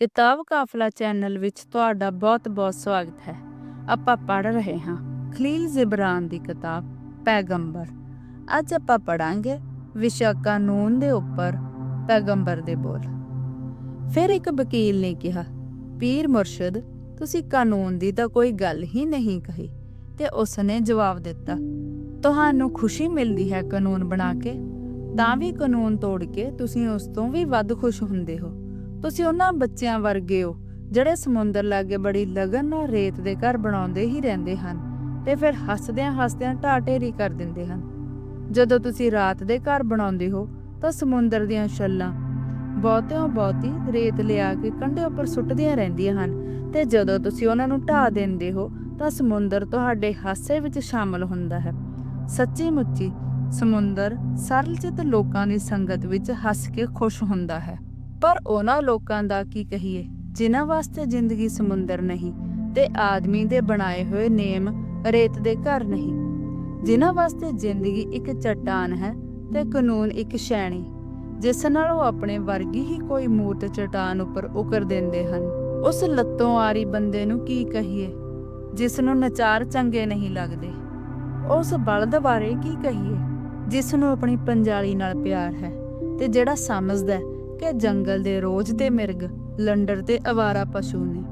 ਕਿਤਾਬ ਕਾਫਲਾ ਚੈਨਲ ਵਿੱਚ ਤੁਹਾਡਾ ਬਹੁਤ-ਬਹੁਤ ਸਵਾਗਤ ਹੈ। ਆਪਾਂ ਪੜ ਰਹੇ ਹਾਂ ਖਲੀਲ ਜ਼ਿਬਰਾਨ ਦੀ ਕਿਤਾਬ ਪੈਗੰਬਰ। ਅੱਜ ਆਪਾਂ ਪੜਾਂਗੇ ਵਿਸ਼ਾ ਕਾਨੂੰਨ ਦੇ ਉੱਪਰ ਪੈਗੰਬਰ ਦੇ ਬੋਲ। ਫਿਰ ਇੱਕ ਵਕੀਲ ਨੇ ਕਿਹਾ, ਪੀਰ ਮੁਰਸ਼ਦ, ਤੁਸੀਂ ਕਾਨੂੰਨ ਦੀ ਤਾਂ ਕੋਈ ਗੱਲ ਹੀ ਨਹੀਂ ਕਹੀ। ਤੇ ਉਸ ਨੇ ਜਵਾਬ ਦਿੱਤਾ, ਤੁਹਾਨੂੰ ਖੁਸ਼ੀ ਮਿਲਦੀ ਹੈ ਕਾਨੂੰਨ ਬਣਾ ਕੇ। ਤਾਂ ਵੀ ਕਾਨੂੰਨ ਤੋੜ ਕੇ ਤੁਸੀਂ ਉਸ ਤੋਂ ਵੀ ਵੱਧ ਖੁਸ਼ ਹੁੰਦੇ ਹੋ। ਤੁਸੀਂ ਉਹਨਾਂ ਬੱਚਿਆਂ ਵਰਗੇ ਹੋ, ਜਿਹੜੇ ਸਮੁੰਦਰ ਲਾਗੇ ਬੜੀ ਲਗਨ ਨਾਲ ਰੇਤ ਦੇ ਘਰ ਬਣਾਉਂਦੇ ਹੀ ਰਹਿੰਦੇ ਹਨ ਤੇ ਫਿਰ ਹੱਸਦਿਆਂ ਹੱਸਦਿਆਂ ਢਾਟੇਰੀ ਕਰ ਦਿੰਦੇ ਹਨ। ਜਦੋਂ ਤੁਸੀਂ ਰਾਤ ਦੇ ਘਰ ਬਣਾਉਂਦੇ ਹੋ, ਤਾਂ ਸਮੁੰਦਰ ਦੀਆਂ ਛੱਲਾਂ ਬਹੁਤਿਆਂ ਬਹੁਤੀ ਰੇਤ ਲਿਆ ਕੇ ਕੰਢੇ ਉੱਪਰ ਸੁੱਟਦੀਆਂ ਰਹਿੰਦੀਆਂ ਹਨ ਤੇ ਜਦੋਂ ਤੁਸੀਂ ਉਹਨਾਂ ਨੂੰ ਢਾਹ ਦਿੰਦੇ ਹੋ, ਤਾਂ ਸਮੁੰਦਰ ਤੁਹਾਡੇ ਹਾਸੇ ਵਿੱਚ ਸ਼ਾਮਲ ਹੁੰਦਾ ਹੈ। ਸੱਚੀ ਮੁੱਚੀ, ਸਮੁੰਦਰ ਸਰਲਚਿਤ ਲੋਕਾਂ ਦੀ ਸੰਗਤ ਵਿੱਚ ਹੱਸ ਕੇ ਖੁਸ਼ ਹੁੰਦਾ ਹੈ। ਪਰ ਉਹਨਾਂ ਲੋਕਾਂ ਦਾ ਕੀ ਕਹੀਏ? ਜਿਨ੍ਹਾਂ ਵਾਸਤੇ ਜ਼ਿੰਦਗੀ ਸਮੁੰਦਰ ਨਹੀਂ ਤੇ ਆਦਮੀ ਦੇ ਬਣਾਏ ਹੋਏ ਨੇਮ ਰੇਤ ਦੇ ਘਰ ਨਹੀਂ। ਜਿਨ੍ਹਾਂ ਵਾਸਤੇ ਜ਼ਿੰਦਗੀ ਇੱਕ ਚਟਾਨ ਹੈ ਤੇ ਕਾਨੂੰਨ ਇੱਕ ਸ਼ੈਣੀ, ਜਿਸ ਨਾਲ ਉਹ ਆਪਣੇ ਵਰਗੀ ਹੀ ਕੋਈ ਮੂਰਤ ਚਟਾਨ ਉੱਪਰ ਉਕਰ ਦਿੰਦੇ ਹਨ। ਉਸ ਲੱਤੋਂ ਆਰੀ ਬੰਦੇ ਨੂੰ ਕੀ ਕਹੀਏ? ਜਿਸ ਨੂੰ ਨਚਾਰ ਚੰਗੇ ਨਹੀਂ ਲੱਗਦੇ। ਉਸ ਬਲਦ ਬਾਰੇ ਕੀ ਕਹੀਏ? ਜਿਸ ਨੂੰ ਆਪਣੀ ਪੰਜਾਲੀ ਨਾਲ ਪਿਆਰ ਹੈ ਤੇ ਜਿਹੜਾ ਸਮਝਦਾ ਕਿ ਜੰਗਲ ਦੇ ਰੋਜ਼ ਤੇ ਮਿਰਗ, ਲੰਡਰ ਤੇ ਅਵਾਰਾ ਪਸ਼ੂ ਨੇ।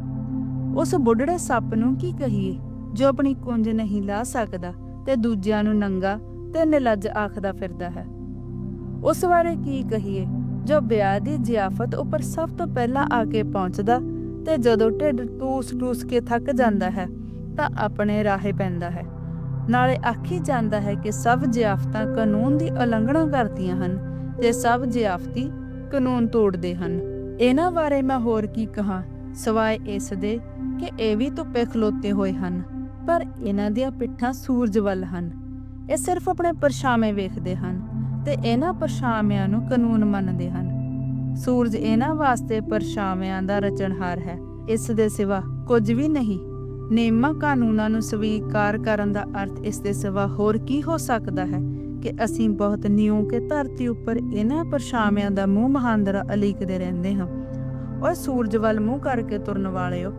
ਉਸ ਬੁੱਢੜੇ ਸੱਪ ਨੂੰ ਕੀ ਕਹੀਏ? ਜੋ ਆਪਣੀ ਕੁੰਜ ਨਹੀਂ ਲਾ ਸਕਦਾ ਤੇ ਦੂਜਿਆਂ ਨੂੰ ਨੰਗਾ ਤੇ ਨਿਲੱਜ ਆਖਦਾ ਫਿਰਦਾ ਹੈ। ਉਸ ਬਾਰੇ ਕੀ ਕਹੀਏ? ਜੋ ਵਿਆਹ ਦੀ ਜ਼ਿਆਫਤ ਉੱਪਰ ਸਭ ਤੋਂ ਪਹਿਲਾਂ ਆ ਕੇ ਪਹੁੰਚਦਾ ਤੇ ਜਦੋਂ ਢਿੱਡ ਟੂਸ-ਟੂਸ ਕੇ ਥੱਕ ਜਾਂਦਾ ਹੈ, ਤਾਂ ਆਪਣੇ ਰਾਹੇ ਪੈਂਦਾ ਹੈ। ਨਾਲੇ ਆਖੀ ਜਾਂਦਾ ਹੈ ਕਿ ਸਭ ਜ਼ਿਆਫਤਾਂ ਕਾਨੂੰਨ ਦੀ ਉਲੰਘਣਾ ਕਰਦੀਆਂ ਹਨ ਤੇ ਸਭ ਜ਼ਿਆਫਤੀ ਕਾਨੂੰਨ ਤੋੜਦੇ ਹਨ। ਇਹਨਾਂ ਬਾਰੇ ਮੈਂ ਹੋਰ ਕੀ ਕਹਾਂ? ਸਵਾਏ ਇਸ ਦੇ ਕਿ ਇਹ ਵੀ ਧੁੱਪੇ ਖਲੋਤੇ ਹੋਏ ਹਨ, ਪਰ ਇਹਨਾਂ ਦੀਆਂ ਪਿੱਠਾਂ ਸੂਰਜ ਵੱਲ ਹਨ। ਇਹ ਸਿਰਫ ਆਪਣੇ ਪਰਛਾਵੇਂ ਵੇਖਦੇ ਹਨ ਤੇ ਇਹਨਾਂ ਪਰਛਾਵਿਆਂ ਨੂੰ ਕਾਨੂੰਨ ਮੰਨਦੇ ਹਨ। ਸੂਰਜ ਇਹਨਾਂ ਵਾਸਤੇ ਪਰਛਾਵਿਆਂ ਦਾ ਰਚਨਹਾਰ ਹੈ। ਇਸ ਦੇ ਸਿਵਾ ਕੁਝ ਵੀ ਨਹੀਂ। ਨਿਯਮਾਂ ਕਾਨੂੰਨਾਂ ਨੂੰ ਸਵੀਕਾਰ ਕਰਨ ਦਾ ਅਰਥ ਇਸ ਦੇ ਸਿਵਾ ਹੋਰ ਕੀ ਹੋ ਸਕਦਾ ਹੈ? ਕਿ ਅਸੀਂ ਬਹੁਤ ਨਿਉ ਕੇ ਧਰਤੀ ਉੱਪਰ ਇਹਨਾਂ ਪਰਛਾਵਿਆਂ ਦਾ ਮੂੰਹ ਮਹਾਂਦਰਾ ਅਲੀਕਦੇ ਰਹਿੰਦੇ ਹਾਂ। ਓਏ ਸੂਰਜ ਵੱਲ ਮੂੰਹ ਕਰਕੇ ਤੁਰਨ ਵਾਲਿਓ,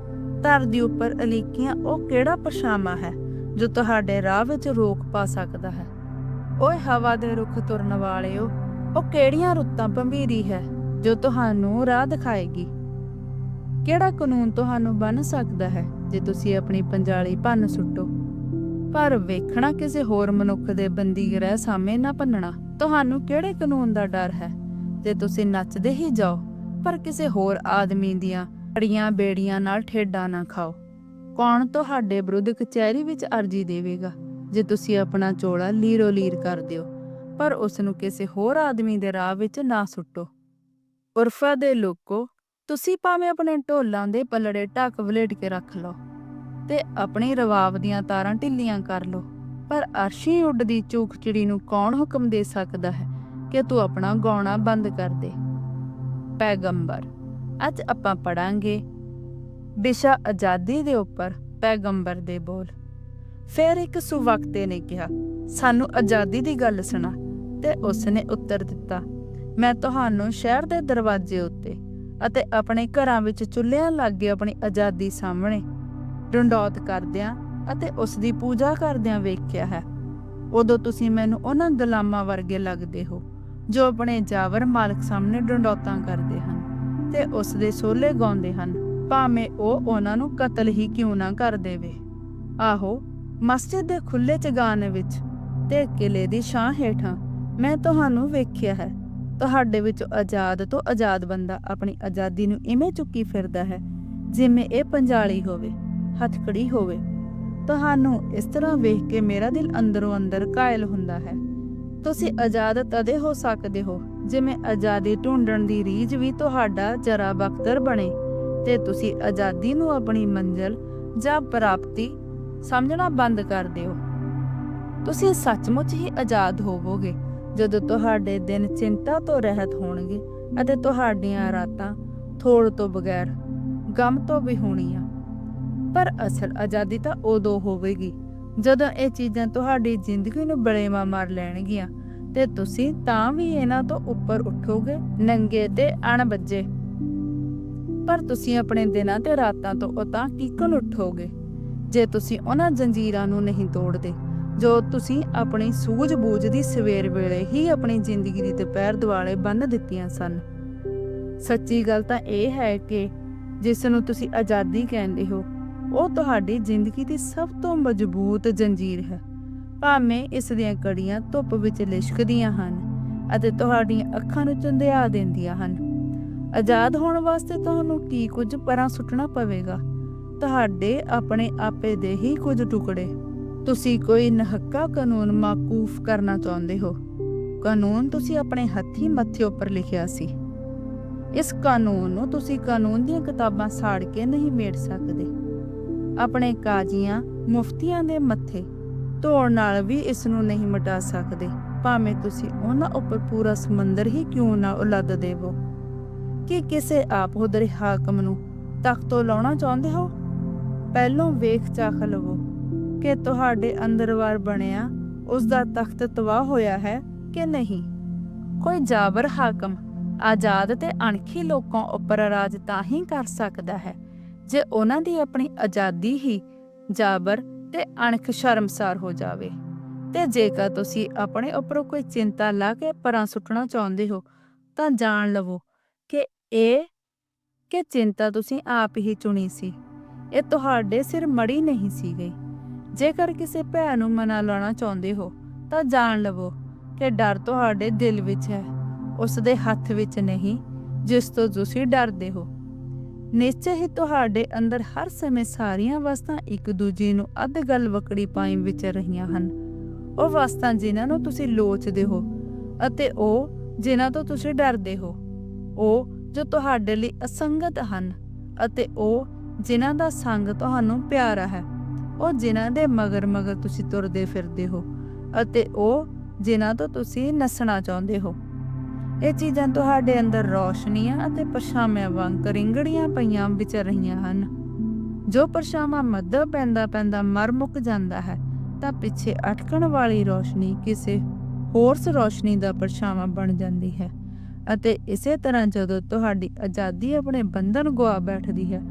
ਧਰਤੀ ਉੱਪਰ ਅਲੀਕੀਆਂ ਉਹ ਕਿਹੜਾ ਪਰਛਾਵਾਂ ਹੈ ਜੋ ਤੁਹਾਡੇ ਰਾਹ ਵਿੱਚ ਰੋਕ ਪਾ ਸਕਦਾ ਹੈ? ਓਏ ਹਵਾ ਦੇ ਰੁੱਖ ਤੁਰਨ ਵਾਲਿਓ, ਉਹ ਕਿਹੜੀਆਂ ਰੁੱਤਾਂ ਭੰਬੀਰੀ ਹੈ ਜੋ ਤੁਹਾਨੂੰ ਰਾਹ ਦਿਖਾਏਗੀ? ਕਿਹੜਾ ਕਾਨੂੰਨ ਤੁਹਾਨੂੰ ਬਨ ਸਕਦਾ ਹੈ ਜੇ ਤੁਸੀਂ ਆਪਣੀ ਪੰਜਾਲੀ ਭੰਨ ਸੁੱਟੋ? ਪਰ ਵੇਖਣਾ ਕਿਸੇ ਹੋਰ ਮਨੁੱਖ ਦੇ ਬੰਦੀ ਗ੍ਰਹਿ ਸਾਹਮਣੇ ਨਾ ਭੰਨਣਾ, ਤੁਹਾਨੂੰ ਕਿਹੜੇ ਕਾਨੂੰਨ ਦਾ ਡਰ ਹੈ? ਜੇ ਤੁਸੀਂ ਨੱਚਦੇ ਹੀ ਜਾਓ, ਪਰ ਕਿਸੇ ਹੋਰ ਆਦਮੀ ਦੀਆਂ ਅੜੀਆਂ ਬੇੜੀਆਂ ਨਾਲ ਠੇਡਾ ਨਾ ਖਾਓ। ਕੌਣ ਤੁਹਾਡੇ ਵਿਰੁੱਧ ਕਚਹਿਰੀ ਵਿੱਚ ਅਰਜੀ ਦੇਵੇਗਾ? ਜੇ ਤੁਸੀਂ ਆਪਣਾ ਚੋਲਾ ਲੀਰੋ ਲੀਰ ਕਰ ਦਿਓ, ਪਰ ਉਸ ਨੂੰ ਕਿਸੇ ਹੋਰ ਆਦਮੀ ਦੇ ਰਾਹ ਵਿੱਚ ਨਾ ਸੁੱਟੋ। ਉਰਫਾ ਦੇ ਲੋਕੋ, ਤੁਸੀਂ ਭਾਵੇਂ ਆਪਣੇ ਢੋਲਾਂ ਦੇ ਪਲੜੇ ਢੱਕ ਵਲੇਟ ਕੇ ਰੱਖ ਲਓ। ਤੇ ਆਪਣੇ ਰਵਾਬ ਦੀਆਂ ਤਾਰਾਂ ਢਿੱਲੀਆਂ ਕਰ ਲਓ। ਪਰ ਅਰਸ਼ੀ ਉੱਡਦੀ ਚੂਕ ਨੂੰ ਕੌਣ ਹੁਕਮ ਦੇ ਸਕਦਾ ਹੈ ਕਿ ਤੂੰ ਆਪਣਾ ਗਾਉਣਾ ਬੰਦ ਕਰ ਦੇ? ਪੈਗੰਬਰ, ਅੱਜ ਆਪਾਂ ਪੜਾਂਗੇ ਵਿਸ਼ਾ ਆਜ਼ਾਦੀ ਦੇ ਉੱਪਰ ਪੈਗੰਬਰ ਦੇ ਬੋਲ। ਫਿਰ ਇੱਕ ਸੁਵਕਤੇ ਨੇ ਕਿਹਾ, ਸਾਨੂੰ ਆਜ਼ਾਦੀ ਦੀ ਗੱਲ ਸੁਣਾ। ਤੇ ਉਸ ਨੇ ਉੱਤਰ ਦਿੱਤਾ, ਮੈਂ ਤੁਹਾਨੂੰ ਸ਼ਹਿਰ ਦੇ ਦਰਵਾਜ਼ੇ ਉੱਤੇ ਅਤੇ ਆਪਣੇ ਘਰਾਂ ਵਿੱਚ ਚੁੱਲ੍ਹਿਆਂ ਲਾਗੇ ਆਪਣੀ ਆਜ਼ਾਦੀ ਸਾਹਮਣੇ ਡੰਡੌਤ ਕਰਦਿਆਂ ਅਤੇ ਉਸ ਦੀ ਪੂਜਾ ਕਰਦਿਆਂ ਵੇਖਿਆ ਹੈ। ਉਦੋਂ ਤੁਸੀਂ ਮੈਨੂੰ ਉਹਨਾਂ ਗੁਲਾਮਾਂ ਵਰਗੇ ਲੱਗਦੇ ਹੋ, ਜੋ ਆਪਣੇ ਜਾਵਰ ਮਾਲਕ ਸਾਹਮਣੇ ਡੰਡੌਤਾਂ ਕਰਦੇ ਹਨ ਤੇ ਉਸ ਦੇ ਸੋਲੇ ਗਾਉਂਦੇ ਹਨ। ਭਾਵੇਂ ਉਹ ਉਹਨਾਂ ਨੂੰ ਕਤਲ ਹੀ ਕਿਉਂ ਨਾ ਕਰ ਦੇਵੇ। ਆਹੋ, ਮਸਜਿਦ ਦੇ ਖੁੱਲੇ ਚਗਾਨ ਵਿੱਚ ਤੇ ਕਿਲੇ ਦੀ ਛਾਂ ਹੇਠਾਂ ਮੈਂ ਤੁਹਾਨੂੰ ਵੇਖਿਆ ਹੈ। ਤੁਹਾਡੇ ਵਿੱਚ ਆਜ਼ਾਦ ਤੋਂ ਆਜ਼ਾਦ ਬੰਦਾ ਆਪਣੀ ਆਜ਼ਾਦੀ ਨੂੰ ਇਵੇਂ ਚੁੱਕੀ ਫਿਰਦਾ ਹੈ, ਜਿਵੇਂ ਇਹ ਪੰਜਾਲੀ ਹੋਵੇ। ਹੱਥਕੜੀ ਹੋਵੇ। ਤੁਹਾਨੂੰ ਇਸ ਤਰ੍ਹਾਂ ਵੇਖ ਕੇ ਮੇਰਾ ਦਿਲ ਅੰਦਰੋਂ ਅੰਦਰ ਕਾਇਲ ਹੁੰਦਾ ਹੈ। ਤੁਸੀਂ ਆਜ਼ਾਦ ਤਦੇ ਹੋ ਸਕਦੇ ਹੋ, ਜਿਵੇਂ ਆਜ਼ਾਦੀ ਢੂੰਡਣ ਦੀ ਰੀਝ ਵੀ ਤੁਹਾਡਾ ਜਰਾ ਬਖਤਰ ਬਣੇ ਤੇ ਤੁਸੀਂ ਆਜ਼ਾਦੀ ਨੂੰ ਆਪਣੀ ਮੰਜ਼ਲ ਜਾਂ ਪ੍ਰਾਪਤੀ ਸਮਝਣਾ ਬੰਦ ਕਰ ਦਿਓ। ਤੁਸੀਂ ਸੱਚਮੁੱਚ ਹੀ ਆਜ਼ਾਦ ਹੋਵੋਗੇ, ਜਦੋਂ ਤੁਹਾਡੇ ਦਿਨ ਚਿੰਤਾ ਤੋਂ ਰਹਿਤ ਹੋਣਗੇ ਅਤੇ ਤੁਹਾਡੀਆਂ ਰਾਤਾਂ ਥੋੜ ਤੋਂ ਬਗੈਰ ਗਮ ਤੋਂ ਵੀ ਹੋਣੀਆਂ। ਪਰ ਅਸਲ ਆਜ਼ਾਦੀ ਤਾਂ ਉਦੋਂ ਹੋਵੇਗੀ, ਜਦੋਂ ਇਹ ਚੀਜ਼ਾਂ ਤੁਹਾਡੀ ਜ਼ਿੰਦਗੀ ਨੂੰ ਬੜੇਵਾ ਮਾਰ ਲੈਣਗੀਆਂ ਤੇ ਤੁਸੀਂ ਤਾਂ ਵੀ ਇਹਨਾਂ ਤੋਂ ਉੱਪਰ ਉੱਠੋਗੇ, ਨੰਗੇ ਤੇ ਅਣਬੱਜੇ। ਪਰ ਤੁਸੀਂ ਆਪਣੇ ਦਿਨਾਂ ਤੇ ਰਾਤਾਂ ਤੋਂ ਉਤਾਂ ਕਿਕਨ ਉੱਠੋਗੇ, ਜੇ ਤੁਸੀਂ ਉਹਨਾਂ ਜੰਜੀਰਾਂ ਨੂੰ ਨਹੀਂ ਤੋੜਦੇ, ਜੋ ਤੁਸੀਂ ਆਪਣੀ ਸੂਝ-ਬੂਝ ਦੀ ਸਵੇਰ ਵੇਲੇ ਹੀ ਆਪਣੀ ਜ਼ਿੰਦਗੀ ਦੀ ਦੁਪਹਿਰ ਦੁਆਲੇ ਬੰਨ ਦਿੱਤੀਆਂ ਸਨ। ਸੱਚੀ ਗੱਲ ਤਾਂ ਇਹ ਹੈ ਕਿ ਜਿਸ ਨੂੰ ਤੁਸੀਂ ਆਜ਼ਾਦੀ ਕਹਿੰਦੇ ਹੋ ਉਹ ਤੁਹਾਡੀ ਜ਼ਿੰਦਗੀ ਦੀ ਸਭ ਤੋਂ ਮਜ਼ਬੂਤ ਜੰਜੀਰ ਹੈ। ਭਾਵੇਂ ਇਸ ਦੀਆਂ ਕੜੀਆਂ ਧੁੱਪ ਵਿੱਚ ਲਿਸ਼ਕਦੀਆਂ ਹਨ ਅਤੇ ਤੁਹਾਡੀਆਂ ਅੱਖਾਂ ਨੂੰ ਚੁੰਧਿਆ ਦਿੰਦੀਆਂ ਹਨ। ਆਜ਼ਾਦ ਹੋਣ ਵਾਸਤੇ ਤੁਹਾਨੂੰ ਕੀ ਕੁਝ ਪਰਾਂ ਸੁੱਟਣਾ ਪਵੇਗਾ? ਤੁਹਾਡੇ ਆਪਣੇ ਆਪੇ ਦੇ ਹੀ ਕੁਝ ਟੁਕੜੇ। ਤੁਸੀਂ ਕੋਈ ਨਹੱਕਾ ਕਾਨੂੰਨ ਮਾਕੂਫ ਕਰਨਾ ਚਾਹੁੰਦੇ ਹੋ। ਕਾਨੂੰਨ ਤੁਸੀਂ ਆਪਣੇ ਹੱਥੀ ਮੱਥੇ ਉੱਪਰ ਲਿਖਿਆ ਸੀ। ਇਸ ਕਾਨੂੰਨ ਨੂੰ ਤੁਸੀਂ ਕਾਨੂੰਨ ਦੀਆਂ ਕਿਤਾਬਾਂ ਸਾੜ ਕੇ ਨਹੀਂ ਮੇੜ ਸਕਦੇ। ਆਪਣੇ ਕਾਜ਼ੀਆਂ ਮੁਫਤੀਆਂ ਦੇ ਮੱਥੇ ਧੋਣ ਨਾਲ ਵੀ ਇਸ ਨੂੰ ਨਹੀਂ ਮਿਟਾ ਸਕਦੇ। ਭਾਵੇਂ ਤੁਸੀਂ ਉਹਨਾਂ ਉੱਪਰ ਪੂਰਾ ਸਮੁੰਦਰ ਹੀ ਕਿਉਂ ਨਾ ਉਲੱਦ ਦੇਵੋ? ਕਿ ਕਿਸੇ ਆਪ ਹੁਦਰ ਹਾਕਮ ਨੂੰ ਤਖਤ ਲਾਉਣਾ ਚਾਹੁੰਦੇ ਹੋ? ਪਹਿਲੋਂ ਵੇਖ ਚਾਖ ਲਵੋ ਕਿ ਤੁਹਾਡੇ ਅੰਦਰਵਾਰ ਬਣਿਆ ਉਸ ਦਾ ਤਖਤ ਤਬਾਹ ਹੋਇਆ ਹੈ ਕਿ ਨਹੀਂ। ਕੋਈ ਜਾਬਰ ਹਾਕਮ ਆਜ਼ਾਦ ਤੇ ਅਣਖੀ ਲੋਕਾਂ ਉੱਪਰ ਰਾਜ ਤਾਂ ਹੀ ਕਰ ਸਕਦਾ ਹੈ ਜੇ ਉਹਨਾਂ ਦੀ ਆਪਣੀ ਆਜ਼ਾਦੀ ਹੀ ਜਾਬਰ ਤੇ ਅਣਖ ਸ਼ਰਮਸਾਰ ਹੋ ਜਾਵੇ, ਤੇ ਜੇਕਰ ਤੁਸੀਂ ਆਪਣੇ ਉੱਪਰੋਂ ਕੋਈ ਚਿੰਤਾ ਲਾ ਕੇ ਪਰਾਂ ਸੁੱਟਣਾ ਚਾਹੁੰਦੇ ਹੋ, ਤਾਂ ਜਾਣ ਲਵੋ ਕਿ ਇਹ ਕਿ ਚਿੰਤਾ ਤੁਸੀਂ ਆਪ ਹੀ ਚੁਣੀ ਸੀ। ਇਹ ਤੁਹਾਡੇ ਸਿਰ ਮੜੀ ਨਹੀਂ ਸੀ ਗਈ। ਜੇਕਰ ਕਿਸੇ ਭੈ ਨੂੰ ਮਨਾ ਲਾਉਣਾ ਚਾਹੁੰਦੇ ਹੋ, ਤਾਂ ਜਾਣ ਲਵੋ ਕਿ ਡਰ ਤੁਹਾਡੇ ਦਿਲ ਵਿੱਚ ਹੈ ਉਸ ਦੇ ਹੱਥ ਵਿੱਚ ਨਹੀਂ, ਜਿਸ ਤੋਂ ਤੁਸੀਂ ਡਰਦੇ ਹੋ। ਨਿਸ਼ਚੈ ਹੀ ਤੁਹਾਡੇ ਅੰਦਰ ਹਰ ਸਮੇਂ ਸਾਰੀਆਂ ਵਸਤਾਂ ਇੱਕ ਦੂਜੀ ਨੂੰ ਅੱਧ ਗੱਲ ਵਕੜੀ ਪਾਈ ਵਿੱਚ ਰਹੀਆਂ ਹਨ। ਉਹ ਵਸਤਾਂ ਜਿਨ੍ਹਾਂ ਨੂੰ ਤੁਸੀਂ ਲੋਚਦੇ ਹੋ ਅਤੇ ਉਹ ਜਿਨ੍ਹਾਂ ਤੋਂ ਤੁਸੀਂ ਡਰਦੇ ਹੋ। ਉਹ ਜੋ ਤੁਹਾਡੇ ਲਈ ਅਸੰਗਤ ਹਨ ਅਤੇ ਉਹ ਜਿਨ੍ਹਾਂ ਦਾ ਸੰਗ ਤੁਹਾਨੂੰ ਪਿਆਰਾ ਹੈ। ਉਹ ਜਿਨ੍ਹਾਂ ਦੇ ਮਗਰ ਮਗਰ ਤੁਸੀਂ ਤੁਰਦੇ ਫਿਰਦੇ ਹੋ ਅਤੇ ਉਹ ਜਿਨ੍ਹਾਂ ਤੋਂ ਤੁਸੀਂ ਨੱਸਣਾ ਚਾਹੁੰਦੇ ਹੋ। ਇਹ ਚੀਜ਼ਾਂ ਤੁਹਾਡੇ ਅੰਦਰ ਰੌਸ਼ਨੀਆਂ ਅਤੇ ਪਰਛਾਵਿਆਂ ਵਾਂਗ ਰਿੰਗੜੀਆਂ ਪਈਆਂ ਵਿਚ ਰਹੀਆਂ ਹਨ। ਜੋ ਪਰਛਾਵਾਂ ਮੱਧਾ ਪੈਂਦਾ ਪੈਂਦਾ ਮਰ ਮੁੱਕ ਜਾਂਦਾ ਹੈ, ਤਾਂ ਪਿੱਛੇ ਅਟਕਣ ਵਾਲੀ ਰੌਸ਼ਨੀ ਕਿਸੇ ਹੋਰ ਰੌਸ਼ਨੀ ਦਾ ਪਰਛਾਵਾਂ ਬਣ ਜਾਂਦੀ ਹੈ। ਅਤੇ ਇਸੇ ਤਰ੍ਹਾਂ ਜਦੋਂ ਤੁਹਾਡੀ ਆਜ਼ਾਦੀ ਆਪਣੇ ਬੰਧਨ ਗਵਾ ਬੈਠਦੀ ਹੈ,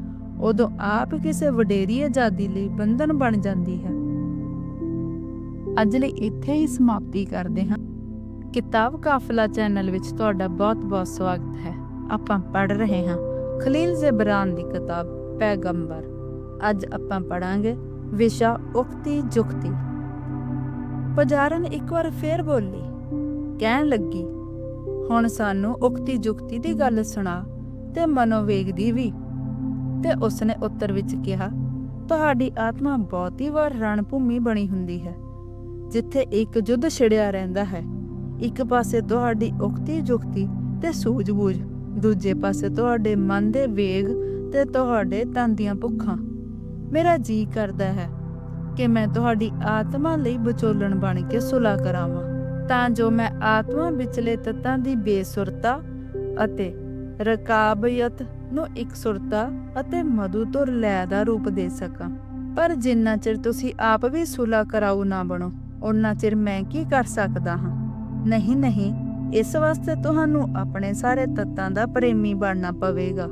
ਉਦੋਂ ਆਪ ਕਿਸੇ ਵਡੇਰੀ ਆਜ਼ਾਦੀ ਲਈ ਬੰਧਨ ਬਣ ਜਾਂਦੀ ਹੈ। ਅੱਜ ਲਈ ਇੱਥੇ ਹੀ ਸਮਾਪਤੀ ਕਰਦੇ ਹਾਂ। ਕਿਤਾਬ ਕਾਫਲਾ ਚੈਨਲ ਵਿੱਚ ਤੁਹਾਡਾ ਬਹੁਤ-ਬਹੁਤ ਸਵਾਗਤ ਹੈ। ਆਪਾਂ ਪੜ੍ਹ ਰਹੇ ਹਾਂ ਖਲੀਲ ਜ਼ਬਰਾਨ ਦੀ ਕਿਤਾਬ ਪੈਗੰਬਰ। ਅੱਜ ਆਪਾਂ ਪੜਾਂਗੇ ਵਿਸ਼ਾ ਉਕਤੀ ਜੁਕਤੀ। ਪੁਜਾਰਨ ਇੱਕ ਵਾਰ ਫੇਰ ਬੋਲੀ, ਕਹਿਣ ਲੱਗੀ, ਹੁਣ ਸਾਨੂੰ ਉਕਤੀ ਜੁਕਤੀ ਦੀ ਗੱਲ ਸੁਣਾ ਤੇ ਮਨੋਵੇਗ ਦੀ ਵੀ। ਤੇ ਉਸਨੇ ਉੱਤਰ ਵਿੱਚ ਕਿਹਾ, ਤੁਹਾਡੀ ਆਤਮਾ ਬਹੁਤੀ ਵਾਰ ਰਣਭੂਮੀ ਬਣੀ ਹੁੰਦੀ ਹੈ, ਜਿੱਥੇ ਇੱਕ ਯੁੱਧ ਛਿੜਿਆ ਰਹਿੰਦਾ ਹੈ। ਇੱਕ ਪਾਸੇ ਤੁਹਾਡੀ ਉਕਤੀ ਜੁਕਤੀ ਤੇ ਸੂਝ-ਬੂਝ, ਦੂਜੇ ਪਾਸੇ ਤੁਹਾਡੇ ਮਨ ਦੇ ਵੇਗ ਤੇ ਤੁਹਾਡੇ ਤਨ ਦੀਆਂ ਭੁੱਖਾਂ। ਮੇਰਾ ਜੀ ਕਰਦਾ ਹੈ ਕਿ ਮੈਂ ਤੁਹਾਡੀ ਆਤਮਾ ਲਈ ਵਿਚੋਲਣ ਬਣ ਕੇ ਸੁਲਾ ਕਰਾਵਾਂ, ਤਾਂ ਜੋ ਮੈਂ ਆਤਮਾ ਵਿਚਲੇ ਤੱਤਾਂ ਦੀ ਬੇਸੁਰਤਾ ਅਤੇ ਰਕਾਬੀਅਤ ਨੂੰ ਇਕਸੁਰਤਾ ਅਤੇ ਮਧੂ ਮਧੁਤੁਰ ਲੈ ਦਾ ਰੂਪ ਦੇ ਸਕਾਂ। ਪਰ ਜਿੰਨਾ ਚਿਰ ਤੁਸੀਂ ਆਪ ਵੀ ਸੁਲਾ ਕਰਾਉ ਨਾ ਬਣੋ ਉਨਾ ਚਿਰ ਮੈਂ ਕੀ ਕਰ ਸਕਦਾ ਹਾਂ? ਨਹੀਂ ਨਹੀਂ, ਇਸ ਵਾਸਤੇ ਤੁਹਾਨੂੰ ਆਪਣੇ ਸਾਰੇ ਤੱਤਾਂ ਦਾ ਪ੍ਰੇਮੀ ਬਣਨਾ ਪਵੇਗਾ।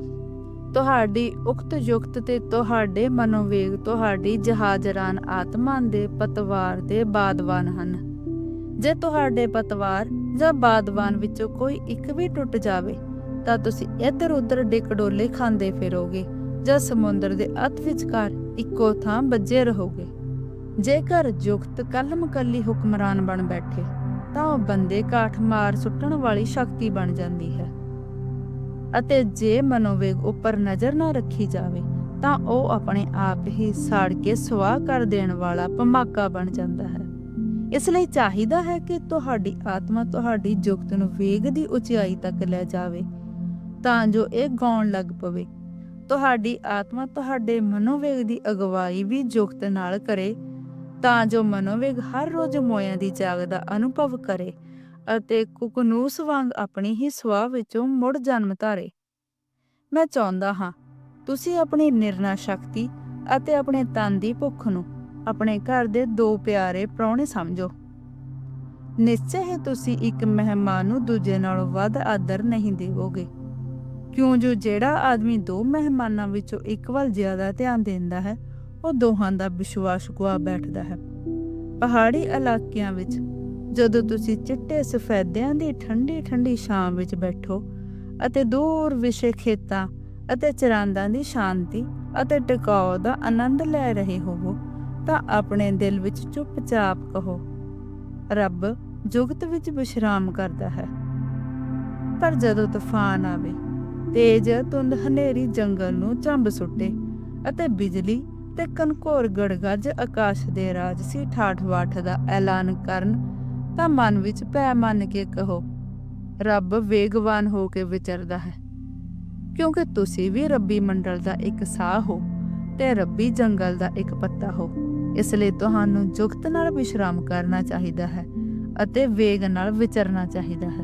ਤੁਹਾਡੀ ਉਕਤ ਯੁਕਤ ਤੇ ਤੁਹਾਡੇ ਮਨੋਵੇਗ ਤੁਹਾਡੀ ਜਹਾਜ਼ਰਾਨ ਆਤਮਾ ਦੇ ਪਤਵਾਰ ਦੇ ਬਾਦਵਾਨ ਹਨ। ਜੇ ਤੁਹਾਡੇ ਪਤਵਾਰ ਜਾਂ ਬਾਦਵਾਨ ਵਿੱਚੋਂ ਕੋਈ ਇੱਕ ਵੀ ਟੁੱਟ ਜਾਵੇ, ਤਾਂ ਤੁਸੀਂ ਇੱਧਰ ਉੱਧਰ ਡਿਕਡੋਲੇ ਖਾਂਦੇ ਫਿਰੋਗੇ ਜਾਂ ਸਮੁੰਦਰ ਦੇ ਅਤ ਵਿਚਕਾਰ ਇੱਕੋ ਥਾਂ ਵੱਜੇ ਰਹੋਗੇ। ਜੇਕਰ ਯੁਕਤ ਕਲਮ ਕੱਲੀ ਹੁਕਮਰਾਨ ਬਣ ਬੈਠੇ ਤਾਂ ਉਹ ਬੰਦੇ ਕਾਠ ਮਾਰ ਸੁੱਟਣ ਵਾਲੀ ਸ਼ਕਤੀ ਬਣ ਜਾਂਦੀ ਹੈ। ਅਤੇ ਜੇ ਮਨੋਵੇਗ ਉੱਪਰ ਨਜ਼ਰ ਨਾ ਰੱਖੀ ਜਾਵੇ, ਤਾਂ ਉਹ ਆਪਣੇ ਆਪ ਹੀ ਸਾੜ ਕੇ ਸਵਾਹ ਕਰ ਦੇਣ ਵਾਲਾ ਭਮਾਕਾ ਬਣ ਜਾਂਦਾ ਹੈ। ਇਸ ਲਈ ਚਾਹੀਦਾ ਹੈ ਕਿ ਤੁਹਾਡੀ ਆਤਮਾ ਤੁਹਾਡੀ ਜੁਗਤ ਨੂੰ ਵੇਗ ਦੀ ਉਚਾਈ ਤੱਕ ਲੈ ਜਾਵੇ, ਤਾਂ ਜੋ ਇਹ ਗਾਉਣ ਲੱਗ ਪਵੇ। ਤੁਹਾਡੀ ਆਤਮਾ ਤੁਹਾਡੇ ਮਨੋਵੇਗ ਦੀ ਅਗਵਾਈ ਵੀ ਜੁਗਤ ਨਾਲ ਕਰੇ ਤਾਂ ਜੋ ਮਨੋਵਿਗ ਹਰ ਰੋਜ਼ ਮੋਇਆਂ ਦੀ ਜਾਗ ਦਾ ਅਨੁਭਵ ਕਰੇ ਅਤੇ ਕੁਕਨੂਸ ਵਾਂਗ ਆਪਣੀ ਹੀ ਸਵਾਹ ਵਿੱਚੋਂ ਮੁੜ ਜਨਮ ਧਾਰੇ। ਮੈਂ ਚਾਹੁੰਦਾ ਹਾਂ, ਤੁਸੀਂ ਆਪਣੀ ਨਿਰਣਾ ਸ਼ਕਤੀ ਅਤੇ ਆਪਣੇ ਤਨ ਦੀ ਭੁੱਖ ਨੂੰ ਆਪਣੇ ਘਰ ਦੇ ਦੋ ਪਿਆਰੇ ਪ੍ਰਾਹੁਣੇ ਸਮਝੋ। ਨਿਸ਼ਚੈ ਹੀ ਤੁਸੀਂ ਇੱਕ ਮਹਿਮਾਨ ਨੂੰ ਦੂਜੇ ਨਾਲੋਂ ਵੱਧ ਆਦਰ ਨਹੀਂ ਦੇਵੋਗੇ। ਕਿਉਂ ਜੋ ਜਿਹੜਾ ਆਦਮੀ ਦੋ ਮਹਿਮਾਨਾਂ ਵਿੱਚੋਂ ਇੱਕ ਵੱਲ ਜ਼ਿਆਦਾ ਧਿਆਨ ਦਿੰਦਾ ਹੈ ਉਹ ਦੋਹਾਂ ਦਾ ਵਿਸ਼ਵਾਸ ਗੁਆ ਬੈਠਦਾ ਹੈ। ਪਹਾੜੀ ਇਲਾਕਿਆਂ ਵਿੱਚ ਜਦੋਂ ਤੁਸੀਂ ਚਿੱਟੇ ਸਫੈਦਿਆਂ ਦੀ ਠੰਡੀ ਠੰਡੀ ਛਾਂ ਵਿੱਚ ਬੈਠੋ ਅਤੇ ਦੂਰ ਵਿਸ਼ੇ ਖੇਤਾਂ ਅਤੇ ਚਰਾਂਦਾਂ ਦੀ ਸ਼ਾਂਤੀ ਅਤੇ ਟਿਕਾਓ ਦਾ ਆਨੰਦ ਲੈ ਰਹੇ ਹੋਵੋ, ਤਾਂ ਆਪਣੇ ਦਿਲ ਵਿੱਚ ਚੁੱਪਚਾਪ ਕਹੋ, ਰੱਬ ਜੁਗਤ ਵਿੱਚ ਵਿਸ਼ਰਾਮ ਕਰਦਾ ਹੈ। ਪਰ ਜਦੋਂ ਤੂਫਾਨ ਆਵੇ, ਤੇਜ ਧੁੰਦ ਹਨੇਰੀ ਜੰਗਲ ਨੂੰ ਚੰਬ ਸੁੱਟੇ ਅਤੇ ਬਿਜਲੀ ਤੇ ਕਨਕੋਰ ਗੜਗੱਜ ਆਕਾਸ਼ ਦੇ ਰਾਜ ਸੀ ਠਾਠ-ਬਾਠ ਦਾ ਐਲਾਨ ਕਰਨ, ਤਾਂ ਮਨ ਵਿੱਚ ਭੈ ਮੰਨ ਕੇ ਕਹੋ, ਰੱਬ ਵੇਗਵਾਨ ਹੋ ਕੇ ਵਿਚਰਦਾ ਹੈ। ਕਿਉਂਕਿ ਤੁਸੀਂ ਵੀ ਰੱਬੀ ਮੰਡਲ ਦਾ ਇੱਕ ਸਾਹ ਹੋ ਤੇ ਰੱਬੀ ਜੰਗਲ ਦਾ ਇੱਕ ਪੱਤਾ ਹੋ। ਇਸ ਲਈ ਤੁਹਾਨੂੰ ਜੁਗਤ ਨਾਲ ਵਿਸ਼ਰਾਮ ਕਰਨਾ ਚਾਹੀਦਾ ਹੈ ਅਤੇ ਵੇਗ ਨਾਲ ਵਿਚਰਨਾ ਚਾਹੀਦਾ ਹੈ।